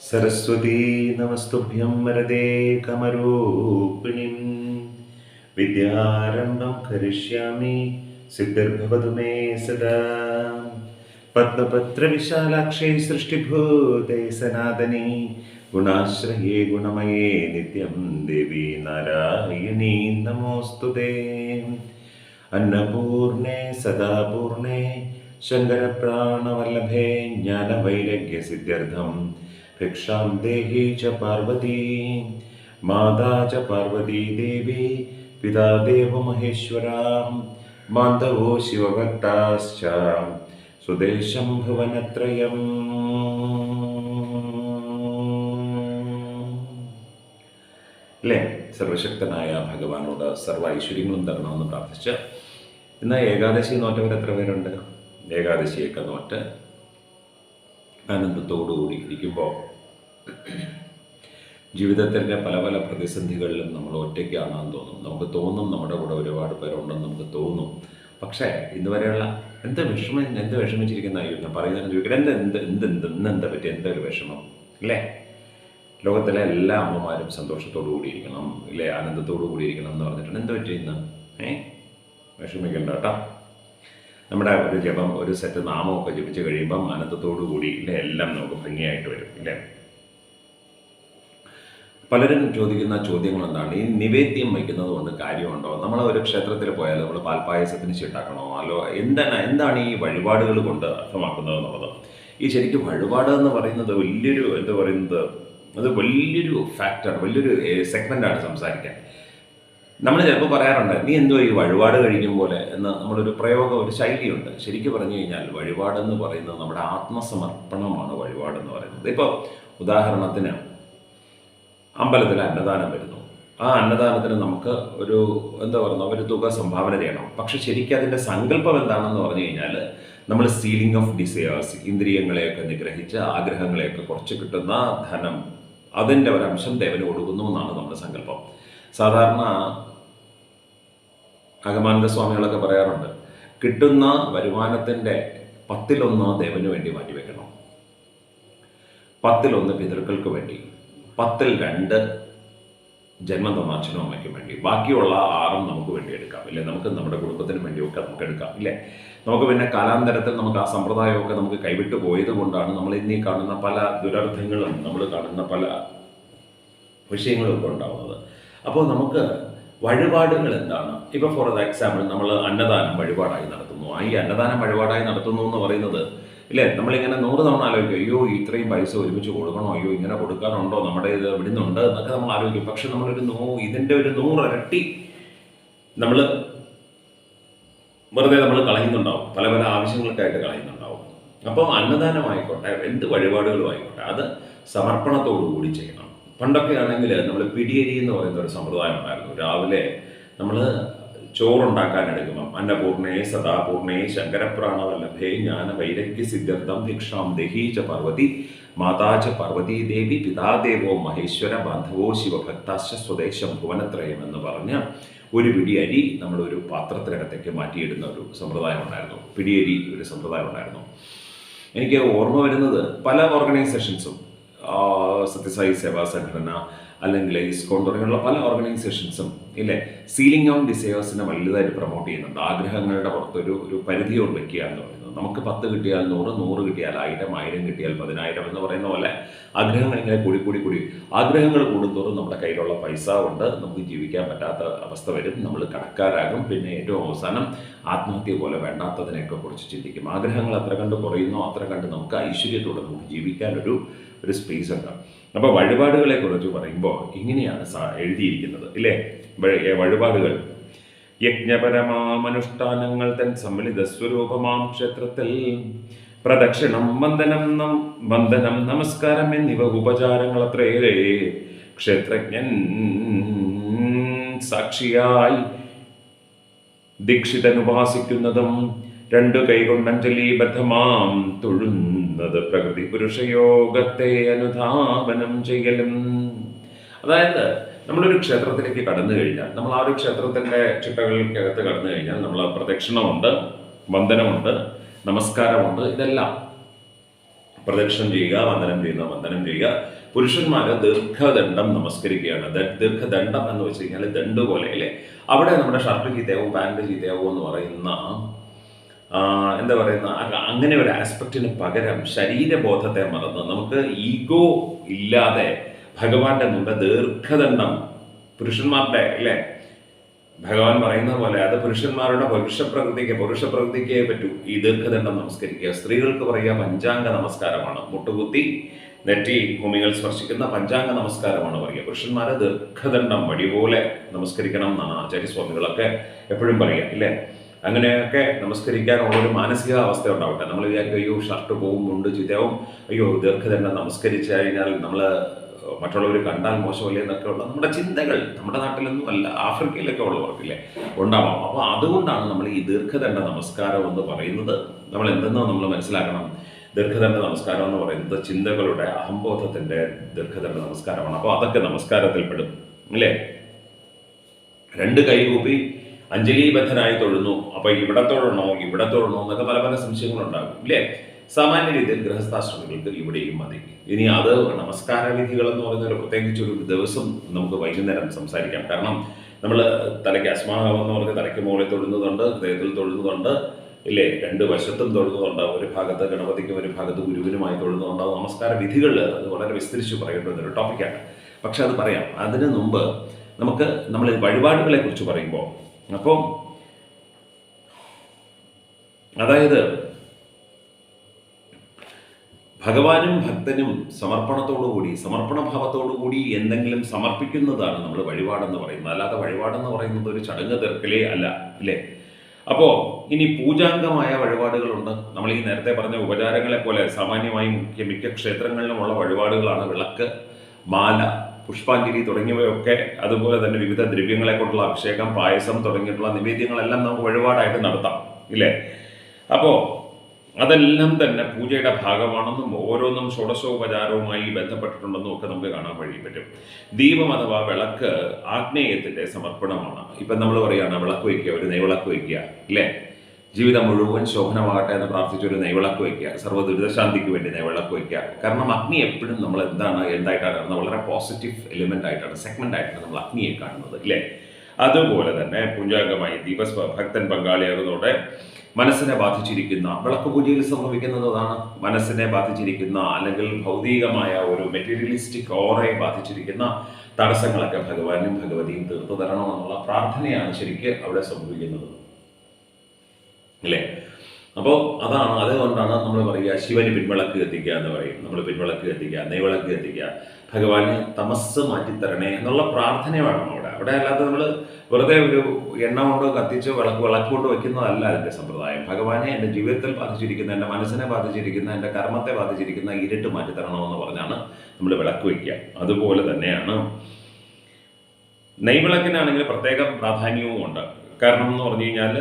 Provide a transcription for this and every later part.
സരസ്വതീ നമസ്തുഭ്യം വരദേ കമരൂപിണീം. വിദ്യാരംഭം കരിഷ്യാമി സിദ്ധിർഭവതു may സദാ. പത്മപത്രവിശാലാക്ഷേ സൃഷ്ടിഭൂതേ സനാതനേ. ഗുണാശ്രയേ ഗുണമയേ നിത്യം ദേവി നാരായണീ നമോസ്തുതേ അന്നപൂർണേ സദാപൂർണേ. ശങ്കരപ്രാണവല്ലഭേ ജ്ഞാനവൈരഗ്യസിദ്ധ്യർത്ഥം भिक्षां देहि च पार्वती माता च पार्वती देवी पिता देवमहेश्वरा माधवो शिवभक्ताश्च स्वदेशं भुवनत्रयम् അല്ലേ സർവശക്തനായ ഭഗവാനോട് സർവ്വ ഐശ്വര്യങ്ങളും തരണമെന്ന് പ്രാർത്ഥിച്ച് ഇന്ന് ഏകാദശി നോറ്റവർ എത്ര പേരുണ്ട് ഏകാദശിയൊക്കെ നോറ്റ് ആനന്ദത്തോടുകൂടി ഇരിക്കുമ്പോൾ ജീവിതത്തിന്റെ പല പല പ്രതിസന്ധികളിലും നമ്മൾ ഒറ്റയ്ക്കാണെന്ന് തോന്നും. നമുക്ക് തോന്നും നമ്മുടെ കൂടെ ഒരുപാട് പേരുണ്ടെന്ന് നമുക്ക് തോന്നും. പക്ഷേ ഇന്ന് വരെയുള്ള എന്ത് വിഷമം? എന്ത് വിഷമിച്ചിരിക്കുന്ന? അയ്യോ പറയുന്നതിന് ചോദിക്കട്ടെ. എന്ത് എന്ത് എന്ത് എന്ത് ഇന്ന് എന്താ പറ്റി എന്താ ഒരു വിഷമം? അല്ലേ ലോകത്തിലെ എല്ലാ അമ്മമാരും സന്തോഷത്തോടു കൂടിയിരിക്കണം ഇല്ലേ? ആനന്ദത്തോടു കൂടിയിരിക്കണം എന്ന് പറഞ്ഞിട്ടുണ്ട്. എന്ത് പറ്റി ഇന്ന്? ഏ? വിഷമിക്കണ്ട കേട്ടോ. നമ്മുടെ ഒരു ജപം ഒരു സെറ്റ് നാമമൊക്കെ ജപിച്ച് കഴിയുമ്പം ആനന്ദത്തോടു കൂടി ഇല്ലേ എല്ലാം നമുക്ക് ഭംഗിയായിട്ട് വരും ഇല്ലേ? പലരും ചോദിക്കുന്ന ചോദ്യങ്ങൾ എന്താണ്? ഈ നിവേദ്യം വയ്ക്കുന്നത് കൊണ്ട് കാര്യമുണ്ടോ? നമ്മൾ ഒരു ക്ഷേത്രത്തിൽ പോയാൽ നമ്മൾ പാൽപ്പായസത്തിന് ചിട്ടാക്കണോ? അല്ലോ എന്താണ് എന്താണ് ഈ വഴിപാടുകൾ കൊണ്ട് അർത്ഥമാക്കുന്നത് എന്നുള്ളത്? ഈ ശരിക്കും വഴിപാട് എന്ന് പറയുന്നത് വലിയൊരു എന്താ പറയുന്നത്? അത് വലിയൊരു ഫാക്ടർ വലിയൊരു സെഗ്മെന്റാണ് സംസാരിക്കാൻ. നമ്മൾ ചിലപ്പോൾ പറയാറുണ്ട് നീ എന്തോ ഈ വഴിപാട് കഴിക്കും പോലെ എന്ന് നമ്മളൊരു പ്രയോഗം ഒരു ശൈലിയുണ്ട്. ശരിക്കും പറഞ്ഞു കഴിഞ്ഞാൽ വഴിപാടെന്ന് പറയുന്നത് നമ്മുടെ ആത്മസമർപ്പണമാണ് വഴിപാടെന്ന് പറയുന്നത്. ഇപ്പോൾ ഉദാഹരണത്തിന് അമ്പലത്തിൽ അന്നദാനം വരുന്നു. ആ അന്നദാനത്തിന് നമുക്ക് ഒരു എന്താ പറയുക ഒരു തുക സംഭാവന ചെയ്യണം. പക്ഷെ ശരിക്കും അതിന്റെ സങ്കല്പം എന്താണെന്ന് പറഞ്ഞു കഴിഞ്ഞാൽ നമ്മൾ സീലിംഗ് ഓഫ് ഡിസയേഴ്സ് ഇന്ദ്രിയങ്ങളെയൊക്കെ നിഗ്രഹിച്ച് ആഗ്രഹങ്ങളെയൊക്കെ കുറച്ച് കിട്ടുന്ന ധനം അതിന്റെ ഒരംശം ദേവന് കൊടുക്കുന്നു എന്നാണ് നമ്മുടെ സങ്കല്പം. സാധാരണ അഗമാനന്ദ സ്വാമികളൊക്കെ പറയാറുണ്ട് കിട്ടുന്ന വരുമാനത്തിന്റെ പത്തിലൊന്ന് ദേവന് വേണ്ടി മാറ്റിവെക്കണം പത്തിലൊന്ന് പിതൃക്കൾക്ക് വേണ്ടി പത്തിൽ രണ്ട് ജന്മം തന്ന അച്ഛനും അമ്മയ്ക്കും വേണ്ടി ബാക്കിയുള്ള ആറും നമുക്ക് വേണ്ടി എടുക്കാം. ഇല്ലേ? നമുക്ക് നമ്മുടെ കുടുംബത്തിന് വേണ്ടിയൊക്കെ നമുക്ക് എടുക്കാം. ഇല്ലേ? നമുക്ക് പിന്നെ കാലാന്തരത്തിൽ നമുക്ക് ആ സമ്പ്രദായമൊക്കെ നമുക്ക് കൈവിട്ട് പോയത് കൊണ്ടാണ് നമ്മൾ ഇന്നീ കാണുന്ന പല ദുരർത്ഥങ്ങളും നമ്മൾ കാണുന്ന പല വിഷയങ്ങളും ഒക്കെ ഉണ്ടാവുന്നത്. അപ്പോൾ നമുക്ക് വഴിപാടുകൾ എന്താണ്? ഇപ്പോൾ ഫോർ ദ എക്സാമ്പിൾ നമ്മൾ അന്നദാനം വഴിപാടായി നടത്തുന്നു. ആ ഈ അന്നദാനം വഴിപാടായി നടത്തുന്നു എന്ന് പറയുന്നത് ഇല്ലേ? നമ്മളിങ്ങനെ നൂറ് തവണ ആലോചിക്കും അയ്യോ ഇത്രയും പൈസ ഒരുമിച്ച് കൊടുക്കണോ? അയ്യോ ഇങ്ങനെ കൊടുക്കാനുണ്ടോ? നമ്മുടെ ഇത് വിടുന്നുണ്ട് എന്നൊക്കെ നമ്മൾ ആലോചിക്കും. പക്ഷെ നമ്മളൊരു നൂ ഇതിന്റെ ഒരു നൂറിരട്ടി നമ്മൾ വെറുതെ നമ്മൾ കളയുന്നുണ്ടാവും. പല പല ആവശ്യങ്ങൾക്കായിട്ട് കളയുന്നുണ്ടാവും. അപ്പം അന്നദാനമായിക്കോട്ടെ എന്ത് വഴിപാടുകളും ആയിക്കോട്ടെ അത് സമർപ്പണത്തോടു കൂടി ചെയ്യണം. പണ്ടൊക്കെ ആണെങ്കിൽ നമ്മൾ പിടിയരി എന്ന് പറയുന്ന ഒരു സമ്പ്രദായം ഉണ്ടായിരുന്നു. രാവിലെ നമ്മൾ ചോറുണ്ടാക്കാൻ എടുക്കുമ്പം അന്നപൂർണേ സദാപൂർണേ ശങ്കരപ്രാണവല്ലഭേ ജ്ഞാന വൈരഗ്യ സിദ്ധാർത്ഥം ഭിക്ഷാം ദഹീച ച പാർവതി മാതാ ച പാർവതി ദേവി പിതാദേവോ മഹേശ്വര ബാന്ധവോ ശിവഭക്താശ സ്വദേശം ഭുവനത്രയം എന്ന് പറഞ്ഞ് ഒരു പിടി അരി നമ്മൾ ഒരു പാത്രത്തിനകത്തേക്ക് മാറ്റിയിടുന്ന ഒരു സമ്പ്രദായം ഉണ്ടായിരുന്നു. പിടിയരി ഒരു സമ്പ്രദായം ഉണ്ടായിരുന്നു. എനിക്ക് ഓർമ്മ വരുന്നത് പല ഓർഗനൈസേഷൻസും സത്യസായി സേവാ സംഘടന അല്ലെങ്കിൽ ഇസ്കോൺ തുടങ്ങിയുള്ള പല ഓർഗനൈസേഷൻസും ഇല്ലേ? സീലിംഗ് ഓൺ ഡിസയേഴ്സിനെ വലുതായിട്ട് പ്രൊമോട്ട് ചെയ്യുന്നുണ്ട്. ആഗ്രഹങ്ങളുടെ പുറത്തൊരു ഒരു പരിധി ഉണ്ടെക്കുക എന്ന് പറയുന്നത്. നമുക്ക് പത്ത് കിട്ടിയാൽ നൂറ് നൂറ് കിട്ടിയാൽ ആയിരം ആയിരം കിട്ടിയാൽ പതിനായിരം എന്ന് പറയുന്ന പോലെ ആഗ്രഹങ്ങൾ ഇങ്ങനെ കൂടി കൂടി കൂടി ആഗ്രഹങ്ങൾ കൂടുന്തോറും നമ്മുടെ കയ്യിലുള്ള പൈസ കൊണ്ട് നമുക്ക് ജീവിക്കാൻ പറ്റാത്ത അവസ്ഥ വരും. നമ്മൾ കടക്കാരാകും. പിന്നെ ഏറ്റവും അവസാനം ആത്മഹത്യ പോലെ വേണ്ടാത്തതിനെയൊക്കെ കുറിച്ച് ചിന്തിക്കും. ആഗ്രഹങ്ങൾ അത്ര കണ്ട് കുറയുന്നോ അത്ര കണ്ട് നമുക്ക് ഐശ്വര്യത്തോടെ നമുക്ക് ജീവിക്കാനൊരു ഒരു സ്പേസ് ഉണ്ട്. അപ്പോൾ വഴിപാടുകളെ കുറിച്ച് പറയുമ്പോൾ ഇങ്ങനെയാണ് എഴുതിയിരിക്കുന്നത് ഇല്ലേ? വഴി- വഴിപാടുകൾ. യജ്ഞപരമാമനുഷ്ഠാനങ്ങൾ തൻ സമ്മിളിത സ്വരൂപമാം ക്ഷേത്രത്തിൽ. പ്രദക്ഷിണം വന്ദനം വന്ദനം നമസ്കാരം എന്നിവ ഉപചാരങ്ങൾ അത്രയേറെ ക്ഷേത്രജ്ഞൻ സാക്ഷിയായി ദീക്ഷിതൻ ഉപാസിക്കുന്നതും രണ്ടു കൈകൊണ്ട് അഞ്ജലിബദ്ധമാം തൊഴുന്നത് പ്രകൃതി പുരുഷ യോഗത്തെ അനുധാപനം ചെയ്യലും. അതായത് നമ്മളൊരു ക്ഷേത്രത്തിലേക്ക് കടന്നു കഴിഞ്ഞാൽ നമ്മൾ ആ ഒരു ക്ഷേത്രത്തിന്റെ ചിട്ടകൾക്കകത്ത് കടന്നു കഴിഞ്ഞാൽ നമ്മൾ പ്രദക്ഷിണമുണ്ട് വന്ദനമുണ്ട് നമസ്കാരമുണ്ട് ഇതെല്ലാം. പ്രദക്ഷിണം ചെയ്യുക വന്ദനം ചെയ്യുന്ന വന്ദനം ചെയ്യുക. പുരുഷന്മാർ ദീർഘദണ്ഡം നമസ്കരിക്കുകയാണ്. ദീർഘദണ്ഡം എന്ന് വെച്ച് കഴിഞ്ഞാൽ ദണ്ട് പോലെ അല്ലേ? അവിടെ നമ്മുടെ ഷർട്ട് ചീത്തയാവും പാന്റ് ചീത്തയാവും എന്ന് പറയുന്ന എന്താ പറയുന്ന അങ്ങനെ ഒരു ആസ്പെക്റ്റിന് പകരം ശരീരബോധത്തെ മറന്ന്. നമുക്ക് ഈഗോ ഇല്ലാതെ ഭഗവാന്റെ മുമ്പ് ദീർഘദണ്ഡം. പുരുഷന്മാരുടെ അല്ലേ? ഭഗവാൻ പറയുന്ന പോലെ അത് പുരുഷന്മാരുടെ പുരുഷ പ്രകൃതിക്ക് പുരുഷ പ്രകൃതിക്കേ പറ്റൂ. ഈ ദീർഘദണ്ഡം നമസ്കരിക്കുക. സ്ത്രീകൾക്ക് പറയുക പഞ്ചാംഗ നമസ്കാരമാണ്. മുട്ടുകുത്തി നെറ്റി ഭൂമികൾ സ്പർശിക്കുന്ന പഞ്ചാംഗ നമസ്കാരമാണ് പറയുക. പുരുഷന്മാരെ ദീർഘദണ്ഡം വടി പോലെ നമസ്കരിക്കണം എന്നാണ് ആചാര്യസ്വാമികളൊക്കെ എപ്പോഴും പറയുക ഇല്ലേ? അങ്ങനെയൊക്കെ നമസ്കരിക്കാൻ ഒരു മാനസികാവസ്ഥ ഉണ്ടാവട്ടെ നമ്മൾ വിചാരിക്കും അയ്യോ ഷർട്ട് പോവും മുണ്ട് ചിതവും അയ്യോ ദീർഘദണ്ഡം നമസ്കരിച്ചു കഴിഞ്ഞാൽ നമ്മൾ മറ്റുള്ളവർ കണ്ടാൽ മോശമല്ലേ എന്നൊക്കെ ഉള്ള നമ്മുടെ ചിന്തകൾ നമ്മുടെ നാട്ടിലൊന്നും അല്ല ആഫ്രിക്കയിലൊക്കെ ഉള്ളവർക്കില്ലേ ഉണ്ടാവാം. അപ്പോൾ അതുകൊണ്ടാണ് നമ്മൾ ഈ ദീർഘദണ്ഡ നമസ്കാരം എന്ന് പറയുന്നത്. നമ്മൾ എന്തെന്നോ നമ്മൾ മനസ്സിലാക്കണം. ദീർഘദണ്ഡ നമസ്കാരം എന്ന് പറയുന്നത് ചിന്തകളുടെ അഹംബോധത്തിന്റെ ദീർഘദണ്ഡ നമസ്കാരമാണ്. അപ്പോൾ അതൊക്കെ നമസ്കാരത്തിൽ പെടും. അല്ലേ? രണ്ട് കൈകൂപ്പി അഞ്ജലീബദ്ധനായി തൊഴുന്നു. അപ്പൊ ഇവിടെ തൊഴണോ ഇവിടെ തൊഴണോ എന്നൊക്കെ പല പല സംശയങ്ങളുണ്ടാകും ഇല്ലേ? സാമാന്യ രീതിയിൽ ഗൃഹസ്ഥാശ്രമികൾക്ക് ഇവിടെയും മതി. ഇനി അത് നമസ്കാര വിധികൾ എന്ന് പറയുന്ന ഒരു പ്രത്യേകിച്ച് ഒരു ദിവസം നമുക്ക് വൈകുന്നേരം സംസാരിക്കാം. കാരണം നമ്മൾ തലയ്ക്ക് അസ്മാഹം എന്ന് പറഞ്ഞ് തലയ്ക്ക് മുകളിൽ തൊഴുന്നതുണ്ട് ഹൃദയത്തിൽ തൊഴുന്നതുണ്ട് ഇല്ലേ? രണ്ട് വശത്തും തൊഴുന്നതുണ്ട് ഒരു ഭാഗത്ത് ഗണപതിക്കും ഒരു ഭാഗത്ത് ഗുരുവിനുമായി തൊഴുന്നതുണ്ട് നമസ്കാര വിധികൾ അത് വളരെ വിസ്തരിച്ച് പറയേണ്ട ഒരു ടോപ്പിക്കാണ് പക്ഷെ അത് പറയാം. അതിന് മുമ്പ് നമുക്ക് നമ്മൾ വഴിപാടുകളെ കുറിച്ച് പറയുമ്പോൾ അപ്പം അതായത് ഭഗവാനും ഭക്തനും സമർപ്പണത്തോടുകൂടി സമർപ്പണ ഭാവത്തോടുകൂടി എന്തെങ്കിലും സമർപ്പിക്കുന്നതാണ് നമ്മൾ വഴിപാടെന്ന് പറയുന്നത്. അല്ലാതെ വഴിപാടെന്ന് പറയുന്നത് ഒരു ചടങ്ങ് തീർക്കലേ അല്ല അല്ലേ? അപ്പോൾ ഇനി പൂജാംഗമായ വഴിപാടുകളുണ്ട്. നമ്മൾ ഈ നേരത്തെ പറഞ്ഞ ഉപചാരങ്ങളെ പോലെ സാമാന്യമായി മിക്ക ക്ഷേത്രങ്ങളിലുമുള്ള വഴിപാടുകളാണ് വിളക്ക് മാല പുഷ്പാഞ്ജലി തുടങ്ങിയവയൊക്കെ അതുപോലെ തന്നെ വിവിധ ദ്രവ്യങ്ങളെ കൊണ്ടുള്ള അഭിഷേകം പായസം തുടങ്ങിയിട്ടുള്ള നിവേദ്യങ്ങളെല്ലാം നമുക്ക് വഴിപാടായിട്ട് നടത്താം ഇല്ലേ? അപ്പോൾ അതെല്ലാം തന്നെ പൂജയുടെ ഭാഗമാണെന്നും ഓരോന്നും ഷോഡശോപചാരവുമായി ബന്ധപ്പെട്ടിട്ടുണ്ടെന്നും ഒക്കെ നമുക്ക് കാണാൻ വഴി പറ്റും. ദീപം അഥവാ വിളക്ക് ആഗ്നേയത്തിന്റെ സമർപ്പണമാണ്. ഇപ്പം നമ്മൾ പറയുകയാണ് വിളക്ക് വയ്ക്കുക ഒരു നെയ്വിളക്ക് വയ്ക്കുക ഇല്ലേ? ജീവിതം മുഴുവൻ ശോഭനമാകട്ടെ എന്ന് പ്രാർത്ഥിച്ച് ഒരു നെയ്വിളക്ക് വയ്ക്കുക. സർവ ദുരിതശാന്തിക്ക് വേണ്ടി നെയ്വിളക്ക് വയ്ക്കുക. കാരണം അഗ്നി എപ്പോഴും നമ്മൾ എന്താണ് എന്തായിട്ടാണ് കാണുന്നത്? വളരെ പോസിറ്റീവ് എലിമെന്റ് ആയിട്ടാണ് സെഗ്മെന്റ് ആയിട്ടാണ് നമ്മൾ അഗ്നിയെ കാണുന്നത് ഇല്ലേ? അതുപോലെ തന്നെ പൂജാംഗമായി ദീപസ്വ ഭക്തൻ പങ്കാളിയാകുന്നതോടെ മനസ്സിനെ ബാധിച്ചിരിക്കുന്ന വിളക്ക് പൂജയിൽ സംഭവിക്കുന്നത് മനസ്സിനെ ബാധിച്ചിരിക്കുന്ന അല്ലെങ്കിൽ ഭൗതികമായ ഒരു മെറ്റീരിയലിസ്റ്റിക് ഓറയെ ബാധിച്ചിരിക്കുന്ന തടസ്സങ്ങളൊക്കെ ഭഗവാനും ഭഗവതിയും തീർത്തു തരണമെന്നുള്ള പ്രാർത്ഥനയാണ് ശരിക്ക് അവിടെ സംഭവിക്കുന്നത്. അല്ലേ? അപ്പോൾ അതാണ് അതുകൊണ്ടാണ് നമ്മൾ പറയുക ശിവന് പിൻവിളക്ക് കത്തിക്കുക എന്ന് പറയും. നമ്മൾ പിൻവിളക്ക് കത്തിക്കുക നെയ്വിളക്ക് കത്തിക്കുക. ഭഗവാന് തമസ് മാറ്റിത്തരണേ എന്നുള്ള പ്രാർത്ഥന വേണം അവിടെ. അവിടെ അല്ലാതെ നമ്മൾ വെറുതെ ഒരു എണ്ണ കൊണ്ട് കത്തിച്ച് വിളക്ക് വിളക്ക് കൊണ്ട് വെക്കുന്നതല്ല അതിന്റെ സമ്പ്രദായം. ഭഗവാനെ എന്റെ ജീവിതത്തിൽ ബാധിച്ചിരിക്കുന്ന എന്റെ മനസ്സിനെ ബാധിച്ചിരിക്കുന്ന എന്റെ കർമ്മത്തെ ബാധിച്ചിരിക്കുന്ന ഇരുട്ട് മാറ്റിത്തരണമെന്ന് പറഞ്ഞാണ് നമ്മൾ വിളക്ക് വയ്ക്കുക. അതുപോലെ തന്നെയാണ് നെയ്വിളക്കിനാണെങ്കിൽ പ്രത്യേക പ്രാധാന്യവും ഉണ്ട് കാരണം എന്ന് പറഞ്ഞു കഴിഞ്ഞാൽ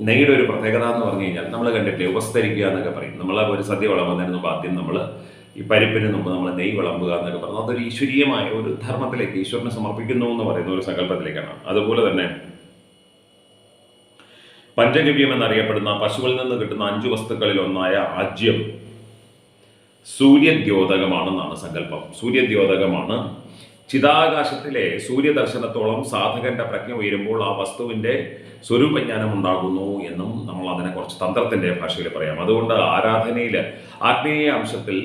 നെയ്യുടെ ഒരു പ്രത്യേകത എന്ന് പറഞ്ഞു കഴിഞ്ഞാൽ നമ്മൾ കണ്ടിട്ടില്ലേ ഉപസ്തരിക്കുക എന്നൊക്കെ പറയും. നമ്മൾ ഒരു സദ്യ വിളമ്പുന്നതിന് ആദ്യം നമ്മൾ ഈ പരിപ്പിന് മുമ്പ് നമ്മൾ നെയ്യ് വിളമ്പുക എന്നൊക്കെ പറഞ്ഞു. അതൊരു ഈശ്വരീയമായ ഒരു ധർമ്മത്തിലേക്ക് ഈശ്വരനെ സമർപ്പിക്കുന്നു എന്ന് പറയുന്ന ഒരു സങ്കല്പത്തിലേക്കാണ്. അതുപോലെ തന്നെ പഞ്ചഗവ്യം എന്നറിയപ്പെടുന്ന പശുവിൽ നിന്ന് കിട്ടുന്ന അഞ്ചു വസ്തുക്കളിൽ ഒന്നായ ആജ്യം സൂര്യദ്യോതകമാണെന്നാണ് സങ്കല്പം. സൂര്യദ്യോതകമാണ് ചിതാകാശത്തിലെ സൂര്യദർശനത്തോളം സാധകന്റെ പ്രജ്ഞ ഉയരുമ്പോൾ ആ വസ്തുവിന്റെ സ്വരൂപജ്ഞാനം ഉണ്ടാകുന്നു എന്നും നമ്മൾ അതിനെ കുറച്ച് തന്ത്രത്തിന്റെ ഭാഷയിൽ പറയാം. അതുകൊണ്ട് ആരാധനയിൽ ആത്മീയ അംശത്തിൽ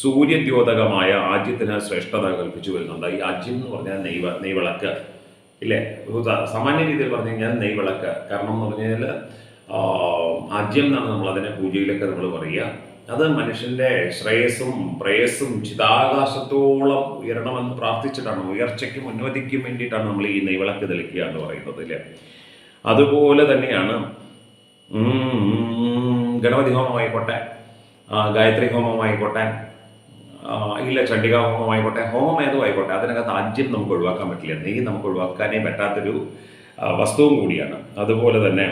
സൂര്യദ്യോതകമായ ആജ്യത്തിന് ശ്രേഷ്ഠത കൽപ്പിച്ചു വരുന്നുണ്ട്. ഈ ആജ്യം എന്ന് പറഞ്ഞാൽ നെയ്വ നെയ്വിളക്ക് ഇല്ലേ? സാമാന്യ രീതിയിൽ പറഞ്ഞു കഴിഞ്ഞാൽ നെയ്വിളക്ക്. കാരണം എന്ന് പറഞ്ഞു കഴിഞ്ഞാൽ എന്നാണ് നമ്മൾ അതിനെ പൂജയിലൊക്കെ നമ്മൾ പറയുക. അത് മനുഷ്യന്റെ ശ്രേയസ്സും പ്രേയസ്സും ചിതാകാശത്തോളം ഉയരണമെന്ന് പ്രാർത്ഥിച്ചിട്ടാണ് ഉയർച്ചയ്ക്കും ഉന്നതിക്കും വേണ്ടിയിട്ടാണ് നമ്മൾ ഈ നെയ്വിളക്ക് തെളിക്കുക എന്ന് പറയുന്നത് അല്ലേ അതുപോലെ തന്നെയാണ് ഗണപതി ഹോമമായിക്കോട്ടെ ഗായത്രി ഹോമമായിക്കോട്ടെ ഇല്ല ചണ്ഡികാ ഹോമമായിക്കോട്ടെ ഹോമം ഏതോ ആയിക്കോട്ടെ അതിനകത്ത് ആദ്യം നമുക്ക് ഒഴിവാക്കാൻ പറ്റില്ല നെയ്യ് നമുക്ക് ഒഴിവാക്കാനേ പറ്റാത്തൊരു വസ്തുവും കൂടിയാണ്. അതുപോലെ തന്നെ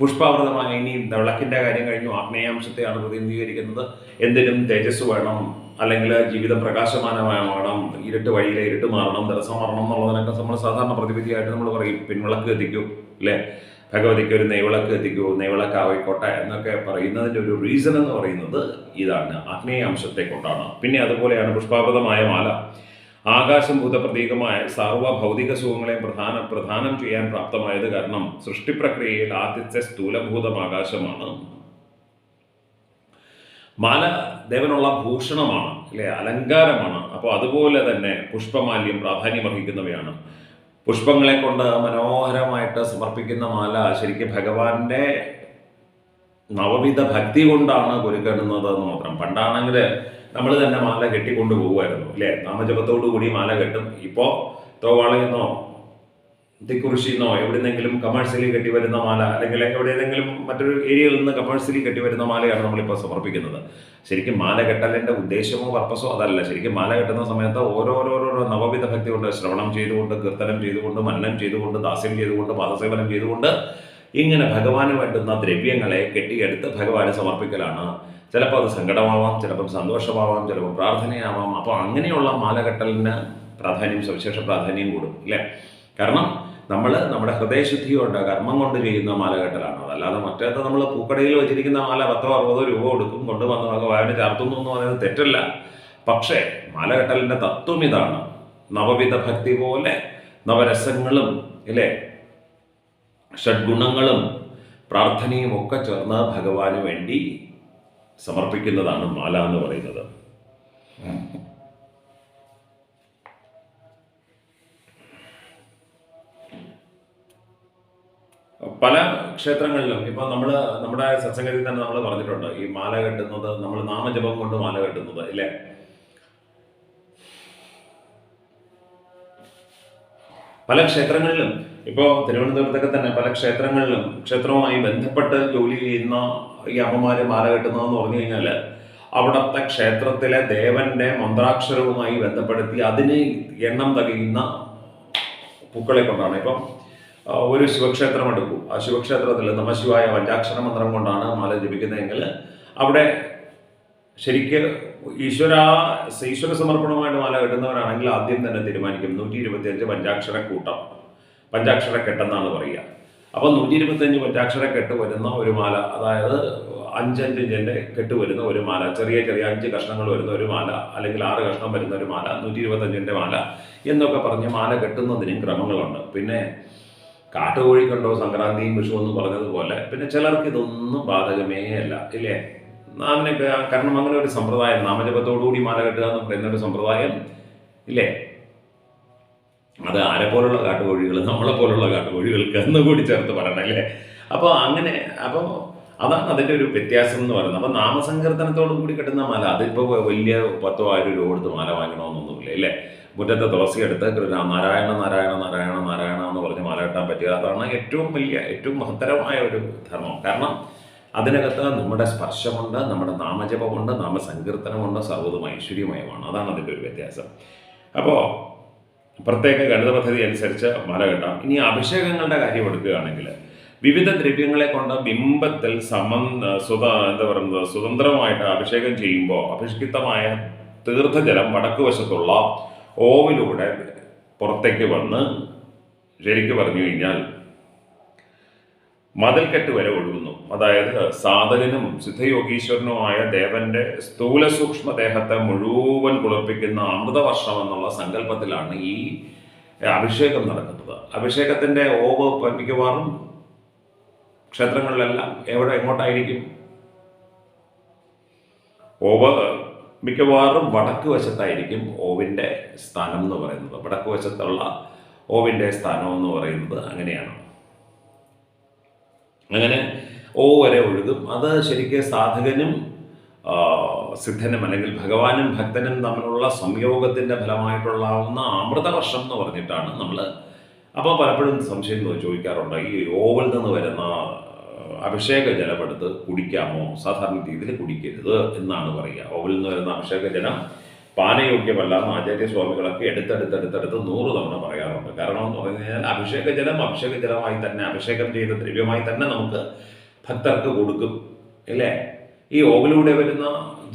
പുഷ്പാവൃതമായ ഇനി വിളക്കിന്റെ കാര്യം കഴിഞ്ഞു. ആത്മീയാംശത്തെയാണ് പ്രതിനിധീകരിക്കുന്നത് എന്തിനും തേജസ് വേണം അല്ലെങ്കിൽ ജീവിതം പ്രകാശമാനമാവണം ഇരുട്ട് വഴിയിലെ ഇരുട്ട് മാറണം ദിവസം മാറണം എന്നുള്ളതിനൊക്കെ നമ്മൾ സാധാരണ പ്രതിവിധിയായിട്ട് നമ്മൾ പറയും. പിൻവിളക്ക് എത്തിക്കൂ അല്ലേ? ഭഗവതിക്ക് ഒരു നെയ്വിളക്ക് എത്തിക്കൂ നെയ്വിളക്കായിക്കോട്ടെ എന്നൊക്കെ പറയുന്നതിന്റെ ഒരു റീസൺ എന്ന് പറയുന്നത് ഇതാണ്. ആത്മീയാംശത്തെ കൊണ്ടാണ് പിന്നെ അതുപോലെയാണ് പുഷ്പാവൃതമായ മാല. ആകാശഭൂത പ്രതീകമായ സാർവഭൗതിക സുഖങ്ങളെയും പ്രധാന പ്രധാനം ചെയ്യാൻ പ്രാപ്തമായത് കാരണം സൃഷ്ടിപ്രക്രിയയിൽ ആദ്യത്തെ സ്ഥൂലഭൂതം ആകാശമാണ്. മാല ദേവനുള്ള ഭൂഷണമാണ് അല്ലെ? അലങ്കാരമാണ്. അപ്പോൾ അതുപോലെ തന്നെ പുഷ്പമാല്യം പ്രാധാന്യം അർഹിക്കുന്നവയാണ് പുഷ്പങ്ങളെ കൊണ്ട് മനോഹരമായിട്ട് സമർപ്പിക്കുന്ന മാല ശരിക്കും ഭഗവാന്റെ നവവിധ ഭക്തി കൊണ്ടാണ് കുരുക്കണുന്നത് എന്ന് മാത്രം. പണ്ടാണെങ്കിൽ നമ്മൾ തന്നെ മാല കെട്ടിക്കൊണ്ട് പോകുമായിരുന്നു അല്ലേ? നാമജപത്തോടു കൂടി മാല കെട്ടും. ഇപ്പോൾ തോവാളയെന്നോ തിക്കുറിശിന്നോ എവിടെന്നെങ്കിലും കമേഴ്സ്യലി കെട്ടി വരുന്ന മാല അല്ലെങ്കിൽ എവിടെയെങ്കിലും മറ്റൊരു ഏരിയയിൽ നിന്ന് കമേഴ്സ്യലി കെട്ടി വരുന്ന മാലയാണ് നമ്മളിപ്പോൾ സമർപ്പിക്കുന്നത്. ശരിക്കും മാല കെട്ടലിന്റെ ഉദ്ദേശമോ പർപ്പസോ അതല്ല. ശരിക്കും മാല കെട്ടുന്ന സമയത്ത് ഓരോരോരോ നവവിധ ഭക്തി കൊണ്ട് ശ്രവണം ചെയ്തുകൊണ്ട് കീർത്തനം ചെയ്തുകൊണ്ട് മനനം ചെയ്തുകൊണ്ട് ദാസ്യം ചെയ്തുകൊണ്ട് പാദസേവനം ചെയ്തുകൊണ്ട് ഇങ്ങനെ ഭഗവാന് വേണ്ടുന്ന ദ്രവ്യങ്ങളെ കെട്ടിയെടുത്ത് ഭഗവാന് സമർപ്പിക്കലാണ്. ചിലപ്പോൾ അത് സങ്കടമാവാം ചിലപ്പം സന്തോഷമാവാം ചിലപ്പോൾ പ്രാർത്ഥനയാവാം. അപ്പോൾ അങ്ങനെയുള്ള മാലകെട്ടലിന് പ്രാധാന്യം സവിശേഷ പ്രാധാന്യം കൂടും അല്ലേ കാരണം നമ്മൾ നമ്മുടെ ഹൃദയശുദ്ധി കൊണ്ട് കർമ്മം കൊണ്ട് ചെയ്യുന്ന മാലകെട്ടലാണ്. അതല്ലാതെ മറ്റേത് നമ്മൾ പൂക്കടയിൽ വെച്ചിരിക്കുന്ന മാല പത്തോ അറുപതോ രൂപ കൊടുക്കും കൊണ്ടുവന്ന് വായന ചാർത്തുന്നു എന്ന് പറയുന്നത് തെറ്റല്ല. പക്ഷേ മാലകെട്ടലിന്റെ തത്വം ഇതാണ്. നവവിധ ഭക്തി പോലെ നവരസങ്ങളും ഇല്ലേ? ഷഡ്ഗുണങ്ങളും പ്രാർത്ഥനയും ഒക്കെ ചേർന്ന് ഭഗവാന് വേണ്ടി സമർപ്പിക്കുന്നതാണ് മാല എന്ന് പറയുന്നത്. പല ക്ഷേത്രങ്ങളിലും ഇപ്പൊ നമ്മൾ നമ്മുടെ സത്സംഗത്തിൽ തന്നെ നമ്മൾ പറഞ്ഞിട്ടുണ്ട് ഈ മാല കെട്ടുന്നത് നമ്മൾ നാമജപം കൊണ്ട് മാല കെട്ടുന്നത് ഇല്ലേ? പല ക്ഷേത്രങ്ങളിലും ഇപ്പോൾ തിരുവനന്തപുരത്തൊക്കെ തന്നെ പല ക്ഷേത്രങ്ങളിലും ക്ഷേത്രവുമായി ബന്ധപ്പെട്ട് ജോലി ചെയ്യുന്ന ഈ അമ്മമാര് മാല കെട്ടുന്നതെന്ന് പറഞ്ഞു കഴിഞ്ഞാൽ അവിടുത്തെ ക്ഷേത്രത്തിലെ ദേവന്റെ മന്ത്രാക്ഷരവുമായി ബന്ധപ്പെടുത്തി അതിന് എണ്ണം തകയുന്ന പൂക്കളെ കൊണ്ടാണ്. ഇപ്പം ഒരു ശിവക്ഷേത്രം എടുക്കൂ. ആ ശിവക്ഷേത്രത്തിൽ നമശിവായ പഞ്ചാക്ഷര മന്ത്രം കൊണ്ടാണ് മാല ജപിക്കുന്നതെങ്കിൽ അവിടെ ശരിക്ക് ഈശ്വര ഈശ്വര സമർപ്പണമായിട്ട് മാല കെട്ടുന്നവരാണെങ്കിൽ ആദ്യം തന്നെ തീരുമാനിക്കും നൂറ്റി ഇരുപത്തിയഞ്ച് പഞ്ചാക്ഷര കൂട്ടം. പഞ്ചാക്ഷര കെട്ടെന്നാണ് പറയുക. അപ്പോൾ നൂറ്റി ഇരുപത്തഞ്ച് പഞ്ചാക്ഷര കെട്ട് വരുന്ന ഒരു മാല അതായത് അഞ്ചഞ്ച് ഇഞ്ചിന്റെ കെട്ട് വരുന്ന ഒരു മാല ചെറിയ ചെറിയ അഞ്ച് കഷ്ണങ്ങൾ വരുന്ന ഒരു മാല അല്ലെങ്കിൽ ആറ് കഷ്ണം വരുന്ന ഒരു മാല നൂറ്റി ഇരുപത്തഞ്ചിന്റെ മാല എന്നൊക്കെ പറഞ്ഞ് മാല കെട്ടുന്നതിനും ക്രമങ്ങളുണ്ട്. പിന്നെ കാട്ടുകോഴി കണ്ടോ സംക്രാന്തിയും വിഷു എന്ന് പറഞ്ഞതുപോലെ പിന്നെ ചിലർക്ക് ഇതൊന്നും ബാധകമേ അല്ല ഇല്ലേ? അതിനൊക്കെ കാരണം അങ്ങനെ ഒരു സമ്പ്രദായം നാമജപത്തോടുകൂടി മാല കെട്ടുക എന്ന് പറയുന്ന ഒരു സമ്പ്രദായം ഇല്ലേ? അത് ആരെ പോലുള്ള കാട്ടുകോഴികൾ നമ്മളെ പോലുള്ള കാട്ടുകോഴികൾക്ക് എന്ന് കൂടി ചേർത്ത് പറയണം അല്ലേ? അപ്പോൾ അങ്ങനെ അപ്പോൾ അതാണ് അതിന്റെ ഒരു വ്യത്യാസം എന്ന് പറയുന്നത്. അപ്പോൾ നാമസങ്കീർത്തനത്തോടു കൂടി കിട്ടുന്ന മാല അതിപ്പോൾ വലിയ പത്തോ ആയിരം രൂപ കൊടുത്ത് മാല വാങ്ങണമെന്നൊന്നുമില്ല അല്ലേ? മുറ്റത്തെ തുളസി എടുത്ത് നാരായണ നാരായണ നാരായണ നാരായണ എന്ന് പറഞ്ഞ് മാല കെട്ടാൻ പറ്റുക. അതാണ് ഏറ്റവും വലിയ ഏറ്റവും മഹത്തരമായ ഒരു ധർമ്മം. കാരണം അതിനകത്ത് നമ്മുടെ സ്പർശമുണ്ട് നമ്മുടെ നാമജപമുണ്ട് നാമസങ്കീർത്തനമുണ്ട് സർവതും ഐശ്വര്യമയമാണ്. അതാണ് അതിന്റെ ഒരു വ്യത്യാസം. അപ്പോൾ പ്രത്യേക ഗണിത പദ്ധതി അനുസരിച്ച് മലകെട്ടാം ഇനി അഭിഷേകങ്ങളുടെ കാര്യം എടുക്കുകയാണെങ്കിൽ വിവിധ ദ്രവ്യങ്ങളെ കൊണ്ട് ബിംബത്തിൽ സമം സ്വത എന്താ പറയുന്നത് സ്വതന്ത്രമായിട്ട് അഭിഷേകം ചെയ്യുമ്പോൾ അഭിഷിക്തമായ തീർത്ഥജലം വടക്ക് വശത്തുള്ള ഓവിലൂടെ പുറത്തേക്ക് വന്ന് ശരിക്ക് പറഞ്ഞു കഴിഞ്ഞാൽ മതിൽക്കെട്ട് വരെ ഒഴുകുന്നു. അതായത് സാധകനും സിദ്ധയോഗീശ്വരനുമായ ദേവന്റെ സ്ഥൂല സൂക്ഷ്മ ദേഹത്തെ മുഴുവൻ കുളിപ്പിക്കുന്ന അമൃതവർഷം എന്നുള്ള സങ്കല്പത്തിലാണ് ഈ അഭിഷേകം നടക്കുന്നത്. അഭിഷേകത്തിന്റെ ഓവ് മിക്കവാറും ക്ഷേത്രങ്ങളിലെല്ലാം എവിടെ എങ്ങോട്ടായിരിക്കും? ഓവ് മിക്കവാറും വടക്ക് വശത്തായിരിക്കും ഓവിന്റെ സ്ഥാനം എന്ന് പറയുന്നത്. വടക്ക് വശത്തുള്ള ഓവിന്റെ സ്ഥാനം എന്ന് പറയുന്നത് അങ്ങനെയാണ്. അങ്ങനെ ഓ വരെ ഒഴുകും. അത് ശരിക്കും സാധകനും സിദ്ധനും അല്ലെങ്കിൽ ഭഗവാനും ഭക്തനും തമ്മിലുള്ള സംയോഗത്തിന്റെ ഫലമായിട്ടുള്ളാവുന്ന അമൃതവർഷം എന്ന് പറഞ്ഞിട്ടാണ് നമ്മൾ അപ്പോൾ പലപ്പോഴും സംശയം ചോദിക്കാറുണ്ട്. ഈ ഓവിൽ നിന്ന് വരുന്ന അഭിഷേക ജലമെടുത്ത് കുടിക്കാമോ? സാധാരണ രീതിയിൽ കുടിക്കരുത് എന്നാണ് പറയുക. ഓവിൽ നിന്ന് വരുന്ന അഭിഷേക ജലം പാനയോഗ്യമല്ല എന്ന് ആചാര്യസ്വാമികളൊക്കെ എടുത്തെടുത്തെടുത്തെടുത്ത് നൂറ് തവണ പറയാറുണ്ട്. കാരണം എന്ന് പറഞ്ഞു കഴിഞ്ഞാൽ അഭിഷേക ജലം അഭിഷേക ജലമായി തന്നെ അഭിഷേകം ചെയ്ത ദ്രവ്യമായി തന്നെ നമുക്ക് ഭക്തർക്ക് കൊടുക്കും അല്ലേ ഈ ഓവിലൂടെ വരുന്ന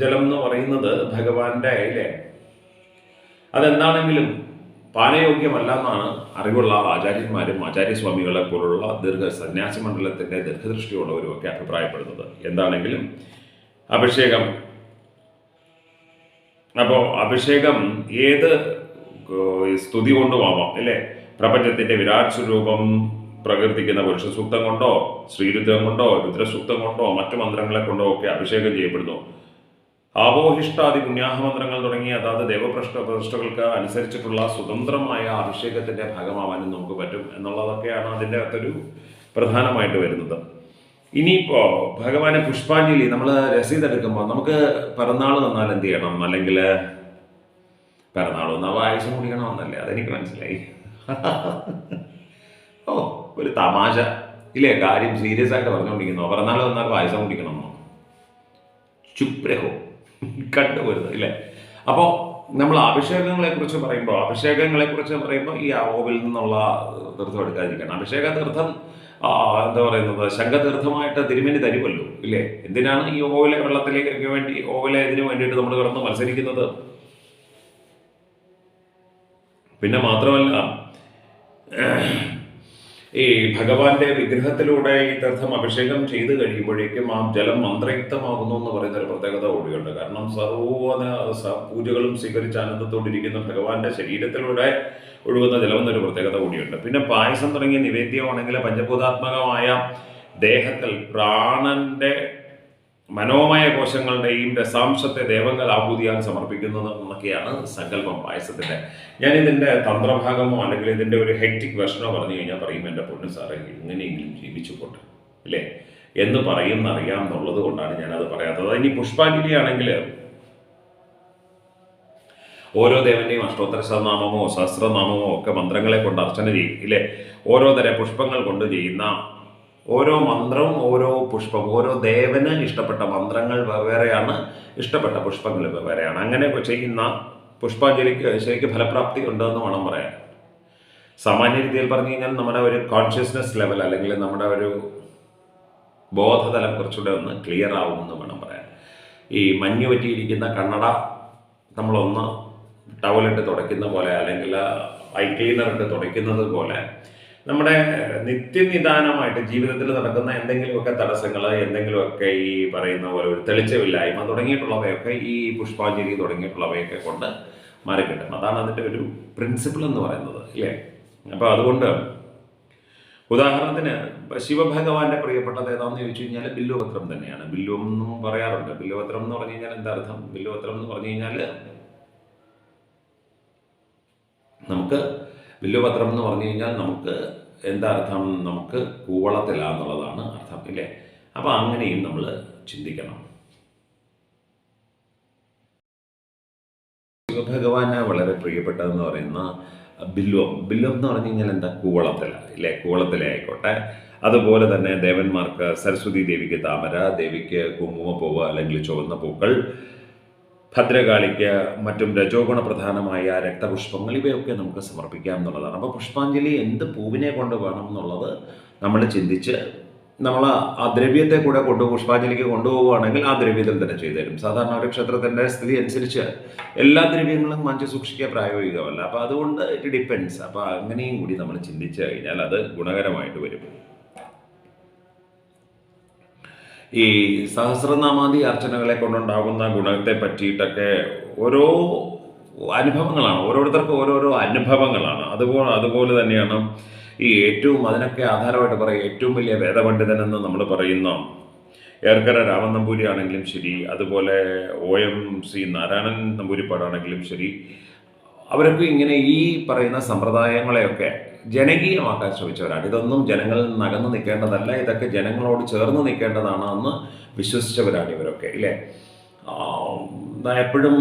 ജലം എന്ന് പറയുന്നത് ഭഗവാന്റെ അല്ലേ അതെന്താണെങ്കിലും പാനയോഗ്യമല്ല എന്നാണ് അറിവുള്ള ആചാര്യന്മാരും ആചാര്യസ്വാമികളെ പോലുള്ള ദീർഘ സന്യാസി മണ്ഡലത്തിന്റെ ദീർഘദൃഷ്ടിയുള്ളവരും ഒക്കെ അഭിപ്രായപ്പെടുന്നത്. എന്താണെങ്കിലും അഭിഷേകം അപ്പോൾ അഭിഷേകം ഏത് സ്തുതി സ്തുതി കൊണ്ടുമാവാം അല്ലേ? പ്രപഞ്ചത്തിന്റെ വിരാട് സ്വരൂപം പ്രകീർത്തിക്കുന്ന പുരുഷ സൂക്തം കൊണ്ടോ ശ്രീരുദ്രം കൊണ്ടോ രുദ്രസൂക്തം കൊണ്ടോ മറ്റു മന്ത്രങ്ങളെ കൊണ്ടോ ഒക്കെ അഭിഷേകം ചെയ്യപ്പെടുന്നു. ആവോഹിഷ്ടാദി പുണ്യാഹ മന്ത്രങ്ങൾ തുടങ്ങിയ അതാത് ദേവപ്രഷ്ട പ്രതിഷ്ഠകൾക്ക് അനുസരിച്ചിട്ടുള്ള സ്വതന്ത്രമായ അഭിഷേകത്തിന്റെ ഭാഗമാവാനും നമുക്ക് പറ്റും എന്നുള്ളതൊക്കെയാണ് അതിന്റെ അകത്തൊരു പ്രധാനമായിട്ട് വരുന്നത്. ഇനിയിപ്പോ ഭഗവാനെ പുഷ്പാഞ്ജലി നമ്മൾ രസീത് എടുക്കുമ്പോൾ നമുക്ക് പിറന്നാൾ വന്നാൽ എന്ത് ചെയ്യണം? അല്ലെങ്കിൽ പിറന്നാൾ പായസം കുടിക്കണം എന്നല്ലേ? അതെനിക്ക് മനസ്സിലായി. ഓ ഒരു തമാശ. ഇല്ലേ? കാര്യം സീരിയസ് ആയിട്ട് പറഞ്ഞുകൊണ്ടിരിക്കുന്നു പിറന്നാൾ വന്നാൽ പായസം കുടിക്കണം എന്നോ? ചുപ്രഹോ കണ്ടുപോരുന്നത് ഇല്ലേ? അപ്പോൾ നമ്മൾ അഭിഷേകങ്ങളെ കുറിച്ച് പറയുമ്പോൾ അഭിഷേകങ്ങളെ കുറിച്ച് പറയുമ്പോൾ ഈ ആവോവിൽ നിന്നുള്ള തീർത്ഥം എടുക്കാതിരിക്കണം. അഭിഷേക തീർത്ഥം എന്താ പറയുന്നത്? ശംഖതീർത്ഥമായിട്ട് തിരുമേനി തരുമല്ലോ ഇല്ലേ? എന്തിനാണ് ഈ ഓവല വെള്ളത്തിലേക്കൊക്കെ വേണ്ടി ഓവല ഇതിന് വേണ്ടിയിട്ട് നമ്മൾ കിടന്ന് മത്സരിക്കുന്നത്? പിന്നെ മാത്രമല്ല ഈ ഭഗവാന്റെ വിഗ്രഹത്തിലൂടെ ഈ തീർത്ഥം അഭിഷേകം ചെയ്തു കഴിയുമ്പോഴേക്കും ആ ജലം മന്ത്രയുക്തമാകുന്നു എന്ന് പറയുന്ന ഒരു പ്രത്യേകത കൂടിയുണ്ട്. കാരണം സർവ പൂജകളും സ്വീകരിച്ച് ആനന്ദത്തോടിരിക്കുന്ന ഭഗവാന്റെ ശരീരത്തിലൂടെ ഒഴുകുന്ന ജലം എന്നൊരു പ്രത്യേകത കൂടിയുണ്ട്. പിന്നെ പായസം തുടങ്ങിയ നിവേദ്യമാണെങ്കിൽ പഞ്ചഭൂതാത്മകമായ ദേഹത്തിൽ പ്രാണന്റെ മനോമയ കോശങ്ങളുടെയും രസാംശത്തെ ദേവങ്ങൾ ആഹൂതിയാൽ സമർപ്പിക്കുന്നത് എന്നൊക്കെയാണ് സങ്കല്പം പായസത്തിന്റെ. ഞാൻ ഇതിന്റെ തന്ത്രഭാഗമോ അല്ലെങ്കിൽ ഇതിന്റെ ഒരു ഹെക്റ്റിക് വെർഷനോ പറഞ്ഞു കഴിഞ്ഞാൽ പറയും എന്റെ പൊന്നു സാറേ എങ്ങനെയെങ്കിലും ജീവിച്ചു പോട്ടെ അല്ലേ? എന്ന് അറിയാം എന്നുള്ളത് കൊണ്ടാണ് ഞാനത് പറയാത്തത്. ഇനി പുഷ്പാഞ്ജലി ആണെങ്കിൽ ഓരോ ദേവന്റെയും അഷ്ടോത്തര സഹസ്രനാമമോ സഹസ്രനാമമോ ഒക്കെ മന്ത്രങ്ങളെ കൊണ്ട് അർച്ചന ചെയ്യും ഇല്ലേ? ഓരോ തര പുഷ്പങ്ങൾ കൊണ്ട് ചെയ്യുന്ന ഓരോ മന്ത്രവും ഓരോ പുഷ്പം ഓരോ ദേവന് ഇഷ്ടപ്പെട്ട മന്ത്രങ്ങൾ വെവ്വേറെയാണ് ഇഷ്ടപ്പെട്ട പുഷ്പങ്ങൾ വെവ്വേറെയാണ് അങ്ങനെ ചെയ്യുന്ന പുഷ്പാഞ്ജലിക്ക് ശരിക്കും ഫലപ്രാപ്തി ഉണ്ടെന്ന് വേണം പറയാൻ. സാമാന്യ രീതിയിൽ പറഞ്ഞു കഴിഞ്ഞാൽ നമ്മുടെ ഒരു കോൺഷ്യസ്നെസ് ലെവൽ അല്ലെങ്കിൽ നമ്മുടെ ഒരു ബോധതലം കുറച്ചുകൂടെ ഒന്ന് ക്ലിയർ ആവുമെന്ന് വേണം പറയാൻ. ഈ മഞ്ഞ് പറ്റിയിരിക്കുന്ന കണ്ണട നമ്മളൊന്ന് ടവലിട്ട് തുടയ്ക്കുന്ന പോലെ അല്ലെങ്കിൽ ഐ ക്ലീനർ ഇട്ട് തുടയ്ക്കുന്നത് പോലെ നമ്മുടെ നിത്യനിദാനമായിട്ട് ജീവിതത്തിൽ നടക്കുന്ന എന്തെങ്കിലുമൊക്കെ തടസ്സങ്ങൾ എന്തെങ്കിലുമൊക്കെ ഈ പറയുന്ന പോലെ ഒരു തെളിച്ചമില്ലായ്മ തുടങ്ങിയിട്ടുള്ളവയൊക്കെ ഈ പുഷ്പാഞ്ജലി തുടങ്ങിയിട്ടുള്ളവയൊക്കെ കൊണ്ട് മാറിക്കിട്ടും അതാണ് അതിന്റെ ഒരു പ്രിൻസിപ്പിൾ എന്ന് പറയുന്നത് ഇല്ലേ? അപ്പോൾ അതുകൊണ്ട് ഉദാഹരണത്തിന് ശിവഭഗവാന്റെ പ്രിയപ്പെട്ടത് ഏതാണെന്ന് ചോദിച്ചു കഴിഞ്ഞാൽ ബില്ലുപത്രം തന്നെയാണ്. ബില്ലുവം എന്നും പറയാറുണ്ട്. ബില്ലുപത്രം എന്ന് പറഞ്ഞു കഴിഞ്ഞാൽ എന്താ അർത്ഥം? ബില്ലുപത്രം എന്ന് പറഞ്ഞു കഴിഞ്ഞാൽ നമുക്ക് വില്ലുപത്രം എന്ന് പറഞ്ഞു കഴിഞ്ഞാൽ നമുക്ക് എന്താ അർത്ഥം നമുക്ക് കൂവളത്തിലാന്നുള്ളതാണ് അർത്ഥം ഇല്ലേ? അപ്പോൾ അങ്ങനെയും നമ്മൾ ചിന്തിക്കണം. ശിവഭഗവാന് വളരെ പ്രിയപ്പെട്ടതെന്ന് പറയുന്ന ബില്വം. ബില്വം എന്ന് പറഞ്ഞു കഴിഞ്ഞാൽ എന്താ? കൂവളത്തില ഇല്ലേ? കൂവളത്തില ആയിക്കോട്ടെ. അതുപോലെ തന്നെ ദേവന്മാർക്ക് സരസ്വതി ദേവിക്ക് താമര ദേവിക്ക് കുങ്കുമപ്പൂവ് അല്ലെങ്കിൽ ചുവന്ന പൂക്കൾ ഭദ്രകാളിക്ക് മറ്റും രജോഗുണ പ്രധാനമായ രക്തപുഷ്പങ്ങൾ ഇവയൊക്കെ നമുക്ക് സമർപ്പിക്കാം എന്നുള്ളതാണ്. അപ്പോൾ പുഷ്പാഞ്ജലി എന്ത് പൂവിനെ കൊണ്ട് വേണം എന്നുള്ളത് നമ്മൾ ചിന്തിച്ച് നമ്മൾ ആ ദ്രവ്യത്തെ കൂടെ കൊണ്ട് പുഷ്പാഞ്ജലിക്ക് കൊണ്ടുപോവുകയാണെങ്കിൽ ആ ദ്രവ്യത്തിൽ തന്നെ ചെയ്തു തരും. സാധാരണ ഒരു ക്ഷേത്രത്തിന്റെ സ്ഥിതി അനുസരിച്ച് എല്ലാ ദ്രവ്യങ്ങളും മഞ്ച് സൂക്ഷിക്കുക പ്രായോഗികമല്ല. അപ്പോൾ അതുകൊണ്ട് ഇറ്റ് ഡിപ്പെൻസ് അപ്പോൾ അങ്ങനെയും കൂടി നമ്മൾ ചിന്തിച്ചു കഴിഞ്ഞാൽ അത് ഗുണകരമായിട്ട് വരും. ഈ സഹസ്രനാമാദി അർച്ചനകളെ കൊണ്ടുണ്ടാകുന്ന ഗുണത്തെ പറ്റിയിട്ടൊക്കെ ഓരോ അനുഭവങ്ങളാണ്. ഓരോരുത്തർക്കും ഓരോരോ അനുഭവങ്ങളാണ്. അതുപോലെ അതുപോലെ തന്നെയാണ് ഈ ഏറ്റവും അതിനൊക്കെ ആധാരമായിട്ട് പറയും. ഏറ്റവും വലിയ വേദപണ്ഡിതൻ എന്ന് നമ്മൾ പറയുന്ന ഏർക്കര രാമൻ നമ്പൂരി ആണെങ്കിലും ശരി അതുപോലെ ഒ എം സി നാരായണൻ നമ്പൂരിപ്പാടാണെങ്കിലും ശരി. അവരൊക്കെ ഇങ്ങനെ ഈ പറയുന്ന സമ്പ്രദായങ്ങളെയൊക്കെ ജനകീയമാക്കാൻ ശ്രമിച്ചവരാണ്. ഇതൊന്നും ജനങ്ങളിൽ നിന്ന് അകന്നു നിൽക്കേണ്ടതല്ല. ഇതൊക്കെ ജനങ്ങളോട് ചേർന്ന് നിൽക്കേണ്ടതാണ് എന്ന് വിശ്വസിച്ചവരാണ് ഇവരൊക്കെ ഇല്ലേ? എപ്പോഴും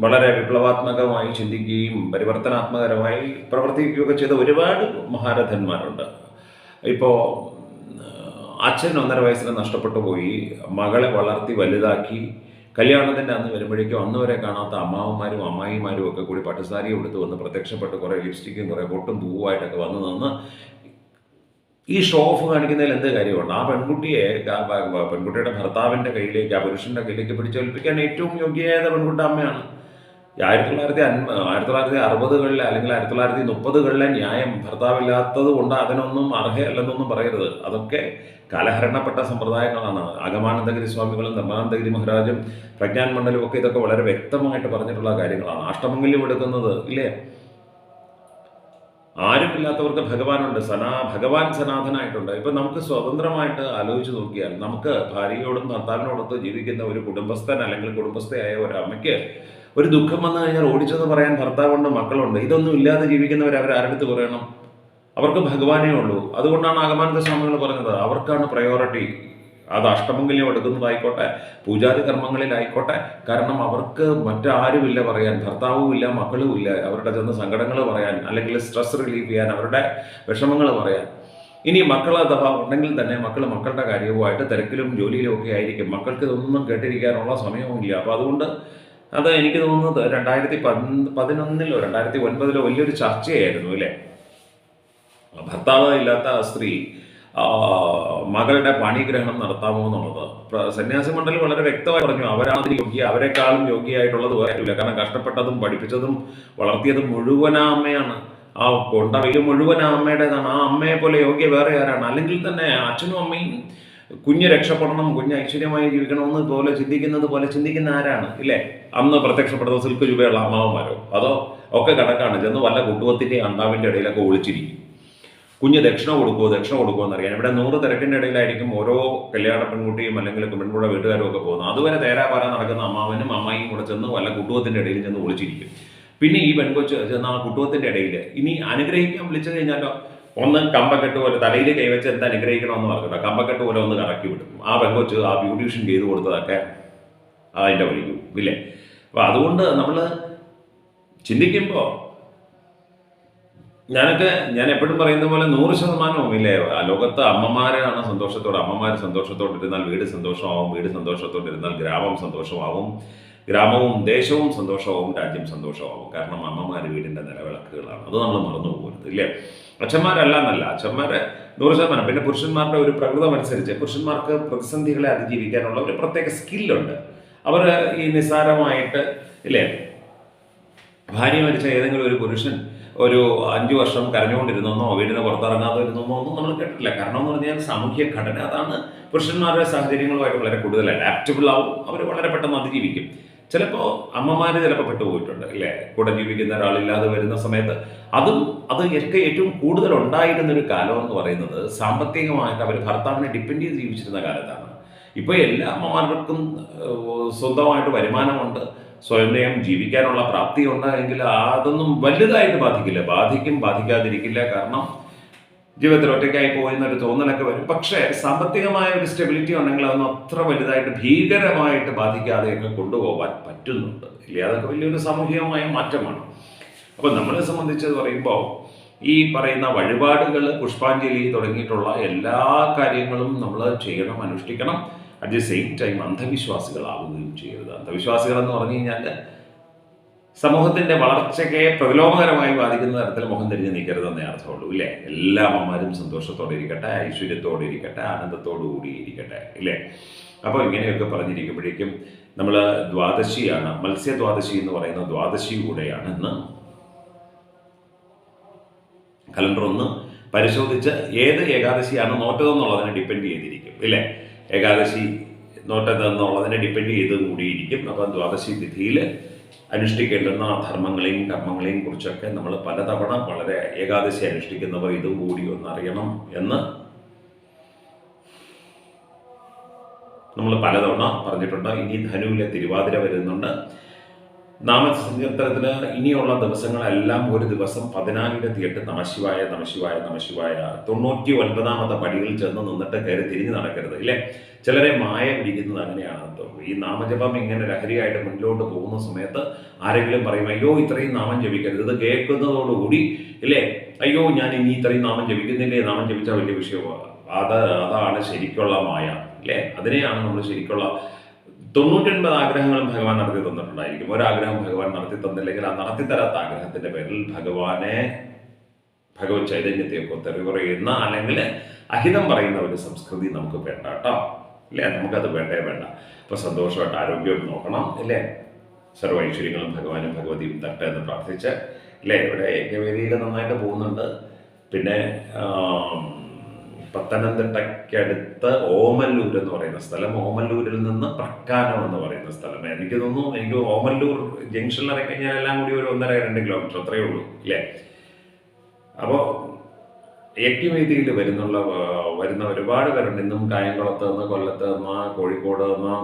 വളരെ വിപ്ലവാത്മകമായി ചിന്തിക്കുകയും പരിവർത്തനാത്മകരമായി പ്രവർത്തിക്കുകയൊക്കെ ചെയ്ത ഒരുപാട് മഹാരഥന്മാരുണ്ട്. ഇപ്പോൾ അച്ഛൻ ഒന്നര വയസ്സിന് നഷ്ടപ്പെട്ടു പോയി. മകളെ വളർത്തി വലുതാക്കി. കല്യാണത്തിന്റെ അന്ന് വരുമ്പോഴേക്കും അന്ന് വരെ കാണാത്ത അമ്മാവന്മാരും അമ്മായിമാരും ഒക്കെ കൂടി പട്ടുസാരി എടുത്ത് വന്ന് പ്രത്യക്ഷപ്പെട്ട് കുറേ ലിപ്സ്റ്റിക്കും കുറേ പൊട്ടും പൂവായിട്ടൊക്കെ വന്ന് നിന്ന് ഈ ഷോ ഓഫ് കാണിക്കുന്നതിൽ എന്ത് കാര്യമുണ്ട്? ആ പെൺകുട്ടിയെ പെൺകുട്ടിയുടെ ഭർത്താവിന്റെ കയ്യിലേക്ക് ആ പുരുഷന്റെ കയ്യിലേക്ക് പിടിച്ചേൽപ്പിക്കാൻ ഏറ്റവും യോഗ്യയായ പെൺകുട്ടി അമ്മയാണ്. ആയിരത്തി തൊള്ളായിരത്തി അൻപ ആയിരത്തി തൊള്ളായിരത്തി അറുപതുകളിലെ അല്ലെങ്കിൽ ആയിരത്തി തൊള്ളായിരത്തി മുപ്പതുകളിലെ ന്യായം ഭർത്താവില്ലാത്തത് കൊണ്ട് അതിനൊന്നും അർഹയല്ലെന്നൊന്നും പറയരുത്. അതൊക്കെ കാലഹരണപ്പെട്ട സമ്പ്രദായങ്ങളാണ്. അഗമാനന്ദഗിരി സ്വാമികളും ധർമാനന്ദഗിരി മഹാരാജും പ്രജ്ഞാൻ മണ്ഡലും ഒക്കെ ഇതൊക്കെ വളരെ വ്യക്തമായിട്ട് പറഞ്ഞിട്ടുള്ള കാര്യങ്ങളാണ്. അഷ്ടമംഗല്യം എടുക്കുന്നത് ഇല്ലേ? ആരുമില്ലാത്തവർക്ക് ഭഗവാനുണ്ട് സനാ ഭഗവാൻ സനാഥനായിട്ടുണ്ട് ഇപ്പം നമുക്ക് സ്വതന്ത്രമായിട്ട് ആലോചിച്ച് നോക്കിയാൽ നമുക്ക് ഭാര്യയോടും ഭർത്താവിനോടൊത്ത് ജീവിക്കുന്ന ഒരു കുടുംബസ്ഥൻ അല്ലെങ്കിൽ കുടുംബസ്ഥയായ ഒരു അമ്മയ്ക്ക് ഒരു ദുഃഖം വന്നു കഴിഞ്ഞാൽ ഓടിച്ചെന്ന് പറയാൻ ഭർത്താവുണ്ട് മക്കളുണ്ട്. ഇതൊന്നും ഇല്ലാതെ ജീവിക്കുന്നവർ അവർ ആരെടുത്ത് പറയണം? അവർക്ക് ഭഗവാനേ ഉള്ളൂ. അതുകൊണ്ടാണ് ആഗമാനന്ദ സ്വാമികൾ പറഞ്ഞത് അവർക്കാണ് പ്രയോറിറ്റി അത് അഷ്ടമംഗല്യം എടുക്കുന്നതായിക്കോട്ടെ പൂജാതി കർമ്മങ്ങളിലായിക്കോട്ടെ കാരണം അവർക്ക് മറ്റാരുമില്ല പറയാൻ ഭർത്താവും മക്കളുമില്ല അവരുടെ ചെന്ന് സങ്കടങ്ങൾ പറയാൻ അല്ലെങ്കിൽ സ്ട്രെസ് റിലീഫ് ചെയ്യാൻ അവരുടെ വിഷമങ്ങൾ പറയാൻ. ഇനി മക്കൾ അഥവാ ഉണ്ടെങ്കിൽ തന്നെ മക്കൾ മക്കളുടെ കാര്യവുമായിട്ട് തിരക്കിലും ജോലിയിലും ഒക്കെ ആയിരിക്കും. മക്കൾക്ക് ഇതൊന്നും കേട്ടിരിക്കാനുള്ള സമയവുമില്ല. അപ്പോൾ അതുകൊണ്ട് അത് എനിക്ക് തോന്നുന്നത് രണ്ടായിരത്തി പതിനൊന്നിലോ രണ്ടായിരത്തി ഒൻപതിലോ വലിയൊരു ചർച്ചയായിരുന്നു അല്ലേ? ഭർത്താവ് ഇല്ലാത്ത ആ സ്ത്രീ മകളുടെ പണിഗ്രഹണം നടത്താമോ എന്നുള്ളത് സന്യാസി മണ്ഡലം വളരെ വ്യക്തമായി പറഞ്ഞു. അവരാണ് യോഗ്യ അവരെക്കാളും യോഗ്യമായിട്ടുള്ളത് വേറില്ല കാരണം കഷ്ടപ്പെട്ടതും പഠിപ്പിച്ചതും വളർത്തിയതും മുഴുവൻ ആ അമ്മയാണ് ആ മുഴുവൻ ആ അമ്മയുടേതാണ് ആ അമ്മയെ പോലെ യോഗ്യ വേറെ ആരാണ്? അല്ലെങ്കിൽ തന്നെ അച്ഛനും അമ്മയും കുഞ്ഞ് രക്ഷപ്പെടണം കുഞ്ഞ് ഐശ്വര്യമായി ജീവിക്കണമെന്ന് പോലെ ചിന്തിക്കുന്നത് പോലെ ചിന്തിക്കുന്ന ആരാണ്? ഇല്ലേ? അന്ന് പ്രത്യക്ഷപ്പെടുന്ന സിൽക്ക് രൂപയുള്ള അമ്മാവന്മാരോ? അതോ ഒക്കെ കണക്കാണ്. ചെന്ന് വല്ല കുട്ടുവത്തിന്റെ അണ്ടാവിന്റെ ഇടയിലൊക്കെ ഒളിച്ചിരിക്കും. കുഞ്ഞ് ദക്ഷിണ കൊടുക്കുമോ ദക്ഷിണ കൊടുക്കുമോ എന്നറിയാൻ. ഇവിടെ നൂറ് തിരക്കിന്റെ ഇടയിലായിരിക്കും ഓരോ കല്യാണ പെൺകുട്ടിയും അല്ലെങ്കിൽ പെൺകുട്ടിയുടെ വീട്ടുകാരും ഒക്കെ പോകുന്നത്. അതുവരെ തേരാ പാരാ നടക്കുന്ന അമ്മാവനും അമ്മായിയും കൂടെ ചെന്ന് വല്ല കുട്ടുവത്തിന്റെ ഇടയിൽ ചെന്ന് ഒളിച്ചിരിക്കും. പിന്നെ ഈ പെൺകൊച്ച് ചെന്ന് ആ കുട്ടുവത്തിന്റെ ഇടയിൽ ഇനി അനുഗ്രഹിക്കാൻ വിളിച്ചു കഴിഞ്ഞാലോ? ഒന്ന് കമ്പക്കെട്ട് പോലെ തലയിൽ കൈവച്ച് എന്താ അനുഗ്രഹിക്കണമെന്ന് പറഞ്ഞിട്ടോ? കമ്പക്കെട്ട് പോലെ ഒന്ന് കറക്കി വിടും. ആ പെൺകൊച്ച് ആ ബ്യൂട്ടീഷ്യൻ ചെയ്ത് കൊടുത്തതൊക്കെ അതിന്റെ വഴിക്കും ഇല്ലേ? അപ്പോൾ അതുകൊണ്ട് നമ്മൾ ചിന്തിക്കുമ്പോൾ ഞാനൊക്കെ ഞാൻ എപ്പോഴും പറയുന്ന പോലെ നൂറ് ശതമാനവും ഇല്ലേ ആ ലോകത്ത് അമ്മമാരാണ് സന്തോഷത്തോടെ അമ്മമാർ സന്തോഷത്തോടെ ഇരുന്നാൽ വീട് സന്തോഷമാവും വീട് സന്തോഷത്തോടെ ഇരുന്നാൽ ഗ്രാമം സന്തോഷമാവും ഗ്രാമവും ദേശവും സന്തോഷമാവും രാജ്യം സന്തോഷമാവും. കാരണം അമ്മമാർ വീടിന്റെ നിലവിളക്കുകളാണ്. അത് നമ്മൾ മറന്നു പോകരുത് ഇല്ലേ? അച്ഛന്മാരല്ല എന്നല്ല അച്ഛന്മാരെ നൂറ് ശതമാനം. പിന്നെ പുരുഷന്മാരുടെ ഒരു പ്രകൃതം അനുസരിച്ച് പുരുഷന്മാർക്ക് പ്രതിസന്ധികളെ അതിജീവിക്കാനുള്ള ഒരു പ്രത്യേക സ്കില്ലുണ്ട്. അവർ ഈ നിസ്സാരമായിട്ട് ഇല്ലേ? ഭാര്യ മരിച്ച ഏതെങ്കിലും ഒരു പുരുഷൻ ഒരു അഞ്ചു വർഷം കരഞ്ഞുകൊണ്ടിരുന്നോ വീടിന് പുറത്തിറങ്ങാതെ ഇരുന്നോ ഒന്നും നമ്മൾ കേട്ടില്ല കാരണം എന്ന് പറഞ്ഞാൽ സാമൂഹ്യ ഘടന അതാണ് പുരുഷന്മാരുടെ സാഹചര്യങ്ങളുമായിട്ട് വളരെ കൂടുതൽ അഡാപ്റ്റബിൾ ആവും. അവർ വളരെ പെട്ടെന്ന് അതിജീവിക്കും. ചിലപ്പോൾ അമ്മമാർ ചിലപ്പോൾ പെട്ടുപോയിട്ടുണ്ട് അല്ലേ? കൂടെ ജീവിക്കുന്ന ഒരാളില്ലാതെ വരുന്ന സമയത്ത്. അതും അത് ഒക്കെ ഏറ്റവും കൂടുതൽ ഉണ്ടായിരുന്നൊരു കാലം എന്ന് പറയുന്നത് സാമ്പത്തികമായിട്ട് അവർ ഭർത്താവിനെ ഡിപ്പെൻഡ് ചെയ്ത് ജീവിച്ചിരുന്ന കാലത്താണ്. ഇപ്പോൾ എല്ലാ അമ്മമാർക്കും സ്വന്തമായിട്ട് വരുമാനമുണ്ട്. സ്വയം ജീവിക്കാനുള്ള പ്രാപ്തി ഉണ്ടായെങ്കിൽ അതൊന്നും വലുതായിട്ട് ബാധിക്കില്ല. ബാധിക്കും ബാധിക്കാതിരിക്കില്ല. കാരണം ജീവിതത്തിൽ ഒറ്റയ്ക്കായി പോയെന്ന ഒരു തോന്നലൊക്കെ വരും. പക്ഷേ സാമ്പത്തികമായ ഒരു സ്റ്റെബിലിറ്റി ഉണ്ടെങ്കിൽ അതൊന്നും അത്ര വലുതായിട്ട് ഭീകരമായിട്ട് ബാധിക്കാതെയൊക്കെ കൊണ്ടുപോകാൻ പറ്റുന്നുണ്ട്. ഇല്ലേ? അതൊക്കെ വലിയൊരു സാമൂഹികമായ മാറ്റമാണ്. അപ്പോൾ നമ്മളെ സംബന്ധിച്ച് പറയുമ്പോൾ ഈ പറയുന്ന വഴിപാടുകൾ പുഷ്പാഞ്ജലി തുടങ്ങിയിട്ടുള്ള എല്ലാ കാര്യങ്ങളും നമ്മൾ ചെയ്യണം അനുഷ്ഠിക്കണം. അറ്റ് ദി സെയിം ടൈം അന്ധവിശ്വാസികളാവുകയും ചെയ്യരുത്. അന്ധവിശ്വാസികൾ എന്ന് പറഞ്ഞു കഴിഞ്ഞാൽ സമൂഹത്തിന്റെ വളർച്ചയ്ക്ക് പ്രതിലോമകരമായി ബാധിക്കുന്ന തരത്തിൽ മുഖം തിരിഞ്ഞ് നിൽക്കരുതെന്നേ അർത്ഥമുള്ളൂ ഇല്ലേ? എല്ലാ അമ്മമാരും സന്തോഷത്തോടെ ഇരിക്കട്ടെ ഐശ്വര്യത്തോടെ ഇരിക്കട്ടെ ആനന്ദത്തോടു കൂടി ഇരിക്കട്ടെ ഇല്ലേ? അപ്പോൾ ഇങ്ങനെയൊക്കെ പറഞ്ഞിരിക്കുമ്പോഴേക്കും നമ്മൾ ദ്വാദശിയാണ് മത്സ്യദ്വാദശി എന്ന് പറയുന്ന ദ്വാദശി കൂടെയാണ് ഇന്ന് കലണ്ടർ ഒന്ന് പരിശോധിച്ച് ഏത് ഏകാദശിയാണ് നോറ്റതെന്നുള്ളതിനെ ഡിപ്പെൻഡ് ചെയ്തിരിക്കും ഇല്ലേ? ഏകാദശി നോട്ടതെന്നുള്ളതിനെ ഡിപ്പെൻഡ് ചെയ്ത് കൂടിയിരിക്കും. അപ്പം ദ്വാദശി തിഥിയിൽ അനുഷ്ഠിക്കേണ്ടുന്ന ധർമ്മങ്ങളെയും കർമ്മങ്ങളെയും കുറിച്ചൊക്കെ നമ്മൾ പലതവണ വളരെ ഏകാദശി അനുഷ്ഠിക്കുന്നവർ ഇതും കൂടി ഒന്നറിയണം എന്ന് നമ്മൾ പലതവണ പറഞ്ഞിട്ടുണ്ട്. ഇനി ധനുവിലെ തിരുവാതിര വരുന്നുണ്ട്. നാമസങ്കീർത്തനത്തിന് ഇനിയുള്ള ദിവസങ്ങളെല്ലാം ഒരു ദിവസം പതിനായിരത്തിയെട്ട് നമശിവായ നമശിവായ നമശിവായ. തൊണ്ണൂറ്റി ഒൻപതാമത്തെ പടിയിൽ ചെന്ന് നിന്നിട്ട് കയറി തിരിഞ്ഞു നടക്കരുത് ഇല്ലേ? ചിലരെ മായ പിടിക്കുന്നത് അങ്ങനെയാണ്. ഈ നാമജപം ഇങ്ങനെ ലഹരിയായിട്ട് മുന്നിലോട്ട് പോകുന്ന സമയത്ത് ആരെങ്കിലും പറയും അയ്യോ ഇത്രയും നാമം ജപിക്കരുത്. ഇത് കേൾക്കുന്നതോടുകൂടി ഇല്ലേ? അയ്യോ ഞാൻ ഇനി ഇത്രയും നാമം ജപിക്കുന്നില്ലേ? നാമം ജപിച്ചാൽ വലിയ വിഷയമാണ് അത് അതാണ് ശരിക്കുള്ള മായ അല്ലേ അതിനെയാണ് നമ്മൾ ശരിക്കുള്ള തൊണ്ണൂറ്റൊൻപത് ആഗ്രഹങ്ങളും ഭഗവാൻ നടത്തി തന്നിട്ടുണ്ടായിരിക്കും. ഒരാഗ്രഹം ഭഗവാൻ നടത്തി തന്നില്ലെങ്കിൽ ആ നടത്തി തരാത്ത ആഗ്രഹത്തിന്റെ പേരിൽ ഭഗവാനെ ഭഗവത് ചൈതന്യത്തെയൊക്കെ തെറി പറയുന്ന അല്ലെങ്കിൽ അഹിതം പറയുന്ന ഒരു സംസ്കൃതി നമുക്ക് വേണ്ട കേട്ടോ. അല്ലേ നമുക്കത് വേണ്ടേ വേണ്ട. ഇപ്പൊ സന്തോഷമായിട്ട് ആരോഗ്യം നോക്കണം. ഇല്ലേ? സർവ ഐശ്വര്യങ്ങളും ഭഗവാനും ഭഗവതിയും തട്ടെ എന്ന് പ്രാർത്ഥിച്ച് അല്ലേ ഇവിടെ യജ്ഞവേദിയിൽ നന്നായിട്ട് പോകുന്നുണ്ട്. പിന്നെ പത്തനംതിട്ടയ്ക്കടുത്ത് ഓമല്ലൂർ എന്ന് പറയുന്ന സ്ഥലം. ഓമല്ലൂരിൽ നിന്ന് പ്രക്കാനം എന്ന് പറയുന്ന സ്ഥലം. എനിക്ക് തോന്നുന്നു എനിക്ക് ഓമല്ലൂർ ജംഗ്ഷനിൽ ഇറങ്ങി കഴിഞ്ഞാൽ എല്ലാം കൂടി ഒരു ഒന്നര രണ്ട് കിലോമീറ്റർ അത്രയേ ഉള്ളൂ ഇല്ലേ? അപ്പോൾ യജ്ഞവേദിയിൽ വരുന്നുള്ള വരുന്ന ഒരുപാട് പേരുണ്ട്. ഇന്നും കായംകുളത്ത് നിന്ന് കൊല്ലത്ത് നിന്ന് കോഴിക്കോട് നിന്ന്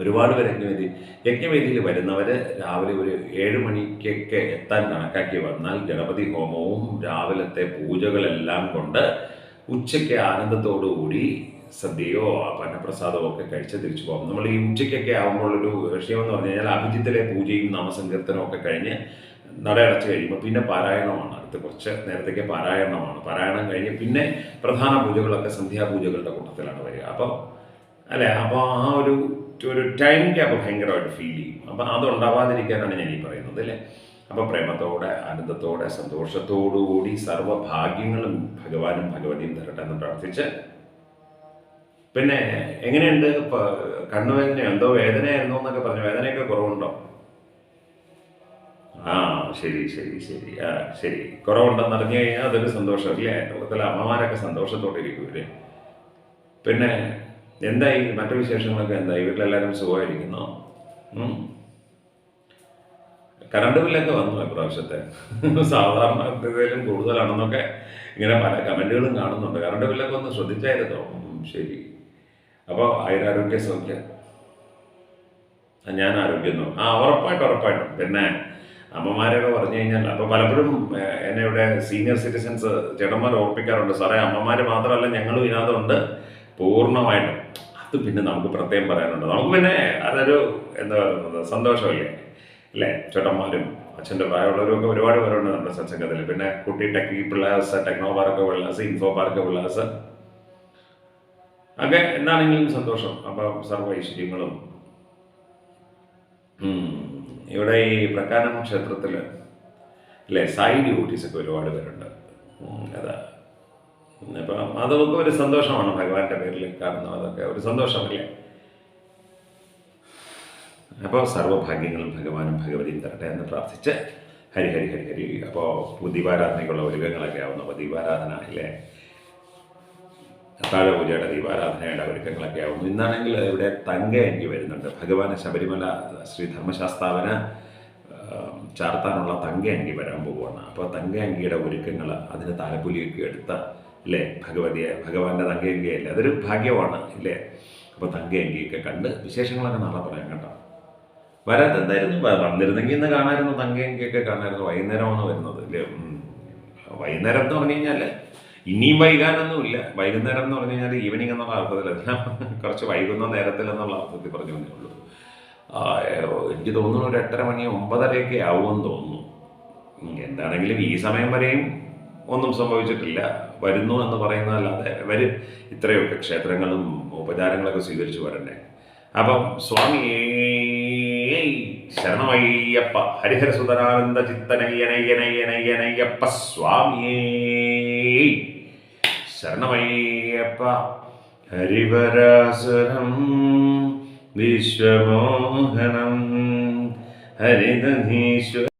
ഒരുപാട് പേര് യജ്ഞവേദി യജ്ഞവേദിയിൽ വരുന്നവർ രാവിലെ ഒരു ഏഴ് മണിക്കൊക്കെ എത്താൻ കണക്കാക്കി വന്നാൽ ഗണപതി ഹോമവും രാവിലത്തെ പൂജകളെല്ലാം കൊണ്ട് ഉച്ചയ്ക്ക് ആനന്ദത്തോടുകൂടി സദ്യയോ പന്നപ്രസാദമോ ഒക്കെ കഴിച്ച് തിരിച്ചു പോകും. നമ്മൾ ഈ ഉച്ചയ്ക്കൊക്കെ ആകുമ്പോഴൊരു വിഷയമെന്ന് പറഞ്ഞു കഴിഞ്ഞാൽ അഭിജിത്തിലെ പൂജയും നാമസങ്കീർത്തനവും ഒക്കെ കഴിഞ്ഞ് നടയടച്ച് കഴിയുമ്പോൾ പിന്നെ പാരായണമാണ്. അടുത്ത് കുറച്ച് നേരത്തേക്ക് പാരായണമാണ്. പാരായണം കഴിഞ്ഞ് പിന്നെ പ്രധാന പൂജകളൊക്കെ സന്ധ്യാപൂജകളുടെ കൂട്ടത്തിലാണ് വരിക. അപ്പോൾ അല്ലേ? അപ്പോൾ ആ ഒരു ഒരു ടൈം ഗ്യാപ്പ് ഭയങ്കരമായിട്ട് ഫീൽ ചെയ്യും. അപ്പം അത് ഉണ്ടാവാതിരിക്കാനാണ് ഞാൻ ഈ പറയുന്നത് അല്ലേ? അപ്പോൾ പ്രേമത്തോടെ ആനന്ദത്തോടെ സന്തോഷത്തോടുകൂടി സർവഭാഗ്യങ്ങളും ഭഗവാനും ഭഗവതിയും തരട്ടെ എന്ന് പ്രാർത്ഥിച്ച് പിന്നെ എങ്ങനെയുണ്ട്? കണ്ണുവേദന എന്തോ വേദനയായിരുന്നു എന്നൊക്കെ പറഞ്ഞു വേദനയൊക്കെ കുറവുണ്ടോ? ആ ശരി ശരി ശരി. ആ ശരി. കുറവുണ്ടെന്ന് അറിഞ്ഞു കഴിഞ്ഞാൽ അതൊരു സന്തോഷം അല്ലേ? ലോകത്തിലെ അമ്മമാരൊക്കെ സന്തോഷത്തോടെ ഇരിക്കും പിന്നെ എന്തായി? മറ്റു വിശേഷങ്ങളൊക്കെ എന്തായി? വീട്ടിലെല്ലാവരും സുഖമായിരിക്കുന്നോ? കറണ്ട് ബില്ലൊക്കെ വന്നു ഇപ്രാവശ്യത്തെ. സാധാരണ എന്തെങ്കിലും കൂടുതലാണെന്നൊക്കെ ഇങ്ങനെ പല കമന്റുകളും കാണുന്നുണ്ട്. കറണ്ട് ബില്ലൊക്കെ ഒന്ന് ശ്രദ്ധിച്ചായിരുന്നോ? ശരി. അപ്പോൾ ആയുരാരോഗ്യ സൗഖ്യം. ഞാൻ ആരോഗ്യം ആ ഉറപ്പായിട്ട് ഉറപ്പായിട്ടും. പിന്നെ അമ്മമാരൊക്കെ പറഞ്ഞു കഴിഞ്ഞാൽ അപ്പോൾ പലപ്പോഴും എന്നെ ഇവിടെ സീനിയർ സിറ്റിസൻസ് ചേട്ടന്മാർ ഓർപ്പിക്കാറുണ്ട്. സാറേ അമ്മമാർ മാത്രമല്ല ഞങ്ങളും ഇതിനകത്തുണ്ട്. പൂർണമായിട്ടും. അത് പിന്നെ നമുക്ക് പ്രത്യേകം പറയാനുണ്ട്. നമുക്ക് പിന്നെ അതൊരു എന്താ പറയുന്നത് സന്തോഷമല്ലേ? അല്ലേ? ചേട്ടന്മാരും അച്ഛന്റെ പ്രായമുള്ളവരും ഒക്കെ ഒരുപാട് പേരുണ്ട് നമ്മുടെ സത്സംഗത്തിൽ. പിന്നെ കുട്ടി ടെക് പിള്ളേഴ്സ് ടെക്നോ പാർക്ക് പിള്ളേഴ്സ് ഇൻഫോ പാർക്ക് പിള്ളേഴ്സ് ഒക്കെ എന്താണെങ്കിലും സന്തോഷം. അപ്പം സർവ ഐശ്വര്യങ്ങളും. ഇവിടെ ഈ പ്രക്കാനം ക്ഷേത്രത്തിൽ അല്ലേ സായി ഡ്യൂട്ടീസ് ഒക്കെ ഒരുപാട് പേരുണ്ട്. അതാ. അപ്പം അതൊക്കെ ഒരു സന്തോഷമാണ് ഭഗവാന്റെ പേരിൽ കാണുന്നത് അതൊക്കെ. ഒരു സന്തോഷമല്ലേ? അപ്പോൾ സർവഭാഗ്യങ്ങളും ഭഗവാനും ഭഗവതിയും തരട്ടെ എന്ന് പ്രാർത്ഥിച്ച് ഹരി ഹരി ഹരി ഹരി. അപ്പോൾ ദീപാരാധനയ്ക്കുള്ള ഒരുക്കങ്ങളൊക്കെ ആവുന്നു. അപ്പോൾ ദീപാരാധന ഇല്ലേ അത്താഴ പൂജയുടെ ദീപാരാധനയുടെ ഒരുക്കങ്ങളൊക്കെ ആവുന്നു. ഇന്നാണെങ്കിൽ ഇവിടെ തങ്ക എനിക്ക് വരുന്നുണ്ട്. ഭഗവാന് ശബരിമല ശ്രീ ധർമ്മശാസ്താവിന് ചാർത്താനുള്ള തങ്ക അങ്കി വരാൻ പോവുകയാണ്. അപ്പോൾ തങ്ക അങ്കിയുടെ ഒരുക്കങ്ങൾ അതിന് താലപ്പൊലിയൊക്കെ എടുത്ത അല്ലേ ഭഗവതിയെ ഭഗവാന്റെ തങ്ക അങ്കിയല്ലേ അതൊരു ഭാഗ്യമാണ് ഇല്ലേ അപ്പോൾ തങ്ക അങ്കിയൊക്കെ കണ്ട് വിശേഷങ്ങളൊക്കെ നാളെ പറയാൻ കേട്ടോ. വരാത്ത എന്തായിരുന്നു? വന്നിരുന്നെങ്കിൽ ഇന്ന് കാണാമായിരുന്നു തങ്ക അങ്കിയൊക്കെ കാണാമായിരുന്നു വൈകുന്നേരമാണ് വരുന്നത് അല്ലേ. വൈകുന്നേരം എന്ന് പറഞ്ഞു കഴിഞ്ഞാൽ ഇനിയും വൈകാനൊന്നുമില്ല. വൈകുന്നേരം എന്ന് പറഞ്ഞു കഴിഞ്ഞാൽ ഈവനിങ് എന്നുള്ള അർത്ഥത്തിലല്ല. കുറച്ച് വൈകുന്ന നേരത്തിൽ എന്നുള്ള അർത്ഥത്തിൽ പറഞ്ഞു എന്നേ ഉള്ളൂ എനിക്ക് തോന്നുന്നു ഒരു എട്ടര മണി ഒമ്പതരയൊക്കെ ആവുമെന്ന് തോന്നുന്നു. എന്താണെങ്കിലും ഈ സമയം വരെയും ഒന്നും സംഭവിച്ചിട്ടില്ല. വരുന്നു എന്ന് പറയുന്നതല്ലാതെ വരും. ഇത്രയൊക്കെ ക്ഷേത്രങ്ങളും ഉപചാരങ്ങളൊക്കെ സ്വീകരിച്ചു വരണ്ടേ. അപ്പം സ്വാമിയേ ശരണമയ്യപ്പ ഹരിഹര സുതനാനന്ദ ചിത്തനയ്യനയ്യനയ്യനയ്യനയ്യപ്പ സ്വാമിയേ ശരണമയ്യപ്പ ഹരിവരാസുരം വിശ്വമോഹനം ഹരിതധീശ്വര